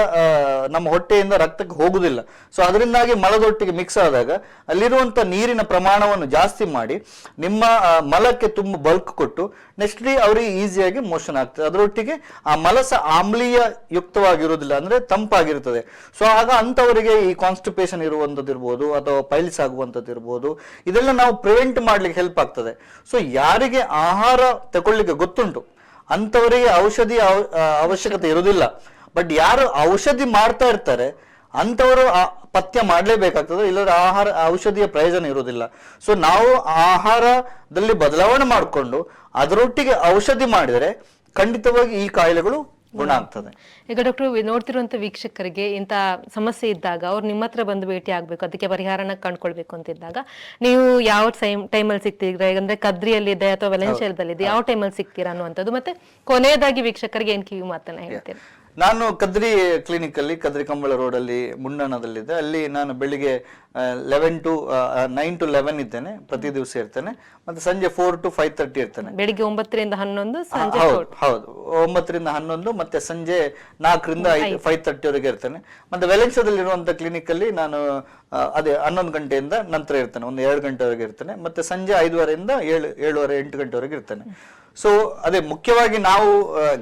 ನಮ್ಮ ಹೊಟ್ಟೆಯಿಂದ ರಕ್ತಕ್ಕೆ ಹೋಗುವುದಿಲ್ಲ ಸೊ ಅದರಿಂದಾಗಿ ಮಲದೊಟ್ಟಿಗೆ ಮಿಕ್ಸ್ ಆದಾಗ ಅಲ್ಲಿರುವಂತ ನೀರಿನ ಪ್ರಮಾಣವನ್ನು ಜಾಸ್ತಿ ಮಾಡಿ ನಿಮ್ಮ ಮಲಕ್ಕೆ ತುಂಬ ಬಲ್ಕ್ ಕೊಟ್ಟು ನೆಕ್ಸ್ಟ್ ಡೇ ಅವರಿಗೆ ಈಸಿಯಾಗಿ ಮೋಷನ್ ಆಗ್ತದೆ. ಅದರೊಟ್ಟಿಗೆ ಆ ಮಲಸ ಆಮ್ಲೀಯ ಯುಕ್ತವಾಗಿರುವುದಿಲ್ಲ ಅಂದ್ರೆ ತಂಪಾಗಿರುತ್ತದೆ. ಸೊ ಆಗ ಅಂಥವರಿಗೆ ಈ ಕಾನ್ಸ್ಟಿಪೇಷನ್ ಇರುವಂಥದ್ದು ಇರ್ಬೋದು ಅಥವಾ ಪೈಲ್ಸ್ ಆಗುವಂಥದ್ದು ಇರ್ಬೋದು, ಇದೆಲ್ಲ ನಾವು ಪ್ರಿವೆಂಟ್ ಮಾಡ್ಲಿಕ್ಕೆ ಹೆಲ್ಪ್ ಆಗ್ತದೆ. ಸೊ ಯಾರಿಗೆ ಆಹಾರ ತಗೊಳ್ಳಿಕ್ಕೆ ಗೊತ್ತುಂಟು ಅಂತವರಿಗೆ ಔಷಧಿ ಅವ- ಅವಶ್ಯಕತೆ ಇರುವುದಿಲ್ಲ. ಬಟ್ ಯಾರು ಔಷಧಿ ಮಾಡ್ತಾ ಇರ್ತಾರೆ ಅಂತವರು ಆ ಪಥ್ಯ ಮಾಡಲೇಬೇಕಾಗ್ತದೆ, ಇಲ್ಲದ್ರೆ ಆಹಾರ, ಔಷಧಿಯ ಪ್ರಯೋಜನ ಇರುವುದಿಲ್ಲ. ಸೊ ನಾವು ಆಹಾರದಲ್ಲಿ ಬದಲಾವಣೆ ಮಾಡಿಕೊಂಡು, ಅದರೊಟ್ಟಿಗೆ ಔಷಧಿ ಮಾಡಿದರೆ ಖಂಡಿತವಾಗಿ ಈ ಕಾಯಿಲೆಗಳು ಗುಣ ಆಗ್ತದೆ. ಈಗ ಡಾಕ್ಟರ್ ನೋಡ್ತಿರುವಂತ ವೀಕ್ಷಕರಿಗೆ ಇಂಥ ಸಮಸ್ಯೆ ಇದ್ದಾಗ ಅವ್ರು ನಿಮ್ಮ ಹತ್ರ ಬಂದು ಭೇಟಿ ಆಗ್ಬೇಕು ಅದಕ್ಕೆ ಪರಿಹಾರನ ಕಂಡ್ಕೊಳ್ಬೇಕು ಅಂತ ಇದ್ದಾಗ ನೀವು ಯಾವ ಟೈಮ್ ಟೈಮಲ್ಲಿ ಸಿಗ್ತೀರಾ? ಅಂದ್ರೆ ಕದ್ರಿಯಲ್ಲಿದೆ ಅಥವಾ ವೆಲೆನ್ಶಿಯಲ್ದಲ್ಲಿದೆ ಯಾವ ಟೈಮಲ್ಲಿ ಸಿಗ್ತೀರಾ ಅನ್ನುವಂಥದ್ದು. ಮತ್ತೆ ಕೊನೆಯದಾಗಿ ವೀಕ್ಷಕರಿಗೆ ಏನ್ ಕಿವಿ ಮಾತನ್ನ ಹೇಳ್ತೀರಾ? ನಾನು ಕದ್ರಿ ಕ್ಲಿನಿಕ್ ಅಲ್ಲಿ ಕದ್ರಿ ಕಂಬಳ ರೋಡ್ ಅಲ್ಲಿ ಮುಂಡಣದಲ್ಲಿದೆ ಅಲ್ಲಿ ನಾನು ಬೆಳಿಗ್ಗೆ eleven to nine to eleven ಇದ್ದೇನೆ ಪ್ರತಿ ದಿವಸ ಇರ್ತೇನೆ. ಮತ್ತೆ ಸಂಜೆ ಫೋರ್ ಟು ಫೈವ್ ತರ್ಟಿ ಇರ್ತೇನೆ. ಬೆಳಿಗ್ಗೆ ಒಂಬತ್ತರಿಂದ ಹನ್ನೊಂದು ಹೌದು ಹೌದು. ಒಂಬತ್ತರಿಂದ ಹನ್ನೊಂದು ಮತ್ತೆ ಸಂಜೆ ನಾಲ್ಕರಿಂದ ಫೈವ್ ತರ್ಟಿವರೆಗೆ ಇರ್ತೇನೆ. ಮತ್ತೆ ವೆಲೆನ್ಶಾದಲ್ಲಿರುವಂತ ಕ್ಲಿನಿಕ್ ಅಲ್ಲಿ ನಾನು ಅದೇ ಹನ್ನೊಂದು ಗಂಟೆಯಿಂದ ನಂತರ ಇರ್ತೇನೆ. ಒಂದು ಎರಡು ಗಂಟೆವರೆಗೆ ಇರ್ತೇನೆ. ಮತ್ತೆ ಸಂಜೆ ಐದುವರೆಯಿಂದ ಏಳು ಏಳುವರೆ ಎಂಟು ಗಂಟೆವರೆಗೆ ಇರ್ತೇನೆ. ಸೊ ಅದೇ ಮುಖ್ಯವಾಗಿ ನಾವು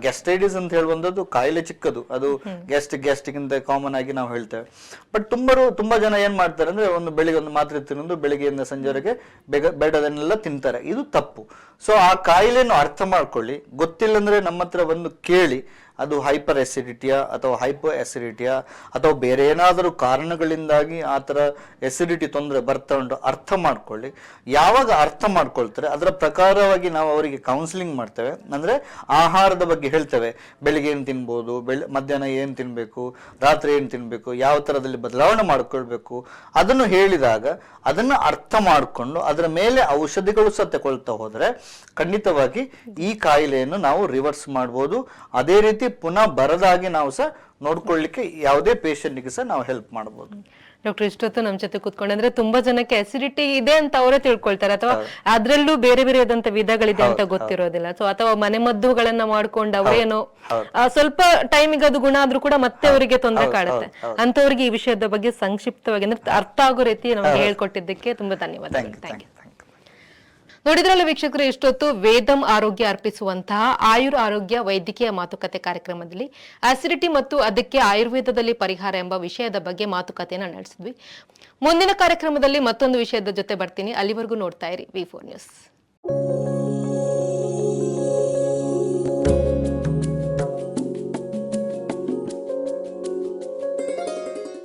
ಗ್ಯಾಸ್ಟ್ರೈಟಿಸ್ ಅಂತ ಹೇಳುವಂಥದ್ದು ಕಾಯಿಲೆ ಚಿಕ್ಕದು. ಅದು ಗ್ಯಾಸ್ಟಿಕ್ ಗ್ಯಾಸ್ಟ್ರಿಕ್ ಅಂತ ಕಾಮನ್ ಆಗಿ ನಾವು ಹೇಳ್ತೇವೆ. ಬಟ್ ತುಂಬರು ತುಂಬಾ ಜನ ಏನ್ ಮಾಡ್ತಾರೆ ಅಂದ್ರೆ ಒಂದು ಬೆಳಿಗ್ಗೆ ಒಂದು ಮಾತ್ರೆ ತಿನ್ನೋದು, ಬೆಳಿಗ್ಗೆಯಿಂದ ಸಂಜೆವರೆಗೆ ಬೇಗ, ಬೇಡದನ್ನೆಲ್ಲ ತಿಂತಾರೆ. ಇದು ತಪ್ಪು. ಸೊ ಆ ಕಾಯಿಲೆಯನ್ನು ಅರ್ಥ ಮಾಡ್ಕೊಳ್ಳಿ. ಗೊತ್ತಿಲ್ಲ ಅಂದ್ರೆ ನಮ್ಮ ಹತ್ರ ಬಂದು ಕೇಳಿ. ಅದು ಹೈಪರ್ ಎಸಿಡಿಟಿಯ ಅಥವಾ ಹೈಪೋ ಎಸಿಡಿಟಿಯ ಅಥವಾ ಬೇರೆ ಏನಾದರೂ ಕಾರಣಗಳಿಂದಾಗಿ ಆ ಥರ ಎಸಿಡಿಟಿ ತೊಂದರೆ ಬರ್ತಾ ಉಂಟು, ಅರ್ಥ ಮಾಡ್ಕೊಳ್ಳಿ. ಯಾವಾಗ ಅರ್ಥ ಮಾಡ್ಕೊಳ್ತಾರೆ, ಅದರ ಪ್ರಕಾರವಾಗಿ ನಾವು ಅವರಿಗೆ ಕೌನ್ಸಿಲಿಂಗ್ ಮಾಡ್ತೇವೆ. ಅಂದರೆ ಆಹಾರದ ಬಗ್ಗೆ ಹೇಳ್ತೇವೆ. ಬೆಳಿಗ್ಗೆ ಏನು ತಿನ್ಬೋದು, ಬೆಳ, ಮಧ್ಯಾಹ್ನ ಏನು ತಿನ್ಬೇಕು, ರಾತ್ರಿ ಏನು ತಿನ್ಬೇಕು, ಯಾವ ಥರದಲ್ಲಿ ಬದಲಾವಣೆ ಮಾಡಿಕೊಳ್ಬೇಕು, ಅದನ್ನು ಹೇಳಿದಾಗ ಅದನ್ನು ಅರ್ಥ ಮಾಡಿಕೊಂಡು ಅದರ ಮೇಲೆ ಔಷಧಿಗಳು ಸಹ ತಗೊಳ್ತಾ ಹೋದರೆ ಖಂಡಿತವಾಗಿ ಈ ಕಾಯಿಲೆಯನ್ನು ನಾವು ರಿವರ್ಸ್ ಮಾಡ್ಬೋದು. ಅದೇ ರೀತಿ ಪುನಃ ಬರದಾಗಿ ನಾವು ಸಹ ನೋಡ್ಕೊಳ್ಳಿಕ್ಕೆ ಯಾವುದೇ ಪೇಷಂಟ್ಗೆ ಸಹ ನಾವು ಹೆಲ್ಪ್ ಮಾಡ್ಬೋದು. ಡಾಕ್ಟರ್ ಇಷ್ಟೊತ್ತು ನಮ್ಮ ಜೊತೆ ಕೂತ್ಕೊಂಡ್ರೆ ಅಂದ್ರೆ ತುಂಬಾ ಜನಕ್ಕೆ ಅಸಿಡಿಟಿ ಇದೆ ಅಂತ ಅವರೇ ತಿಳ್ಕೊಳ್ತಾರೆ ಅಥವಾ ಅದ್ರಲ್ಲೂ ಬೇರೆ ಬೇರೆ ಆದಂತ ವಿಧಗಳಿದೆ ಅಂತ ಗೊತ್ತಿರೋದಿಲ್ಲ. ಸೊ ಅಥವಾ ಮನೆಮದ್ದುಗಳನ್ನ ಮಾಡ್ಕೊಂಡು ಅವರೇನೋ ಸ್ವಲ್ಪ ಟೈಮಿಗೆ ಅದು ಗುಣ ಆದ್ರೂ ಕೂಡ ಮತ್ತೆ ಅವರಿಗೆ ತೊಂದರೆ ಕಾಡುತ್ತೆ ಅಂತವರಿಗೆ ಈ ವಿಷಯದ ಬಗ್ಗೆ ಸಂಕ್ಷಿಪ್ತವಾಗಿ ಅಂದ್ರೆ ಅರ್ಥ ಆಗೋ ರೀತಿ ನಮಗೆ ಹೇಳ್ಕೊಟ್ಟಿದ್ದಕ್ಕೆ ತುಂಬಾ ಧನ್ಯವಾದಗಳು. ಥ್ಯಾಂಕ್ ಯು ನೋಡಿದ್ರಲ್ಲ ವೀಕ್ಷಕರು, ಇಷ್ಟೊತ್ತು ವೇದಂ ಆರೋಗ್ಯ ಅರ್ಪಿಸುವಂತಹ ಆಯುರ್ ಆರೋಗ್ಯ ವೈದ್ಯಕೀಯ ಮಾತುಕತೆ ಕಾರ್ಯಕ್ರಮದಲ್ಲಿ ಆಸಿಡಿಟಿ ಮತ್ತು ಅದಕ್ಕೆ ಆಯುರ್ವೇದದಲ್ಲಿ ಪರಿಹಾರ ಎಂಬ ವಿಷಯದ ಬಗ್ಗೆ ಮಾತುಕತೆಯನ್ನು ನಡೆಸಿದ್ವಿ. ಮುಂದಿನ ಕಾರ್ಯಕ್ರಮದಲ್ಲಿ ಮತ್ತೊಂದು ವಿಷಯದ ಜೊತೆ ಬರ್ತೀನಿ. ಅಲ್ಲಿವರೆಗೂ ನೋಡ್ತಾ ಇರಿ ವಿ ಫೋರ್ ನ್ಯೂಸ್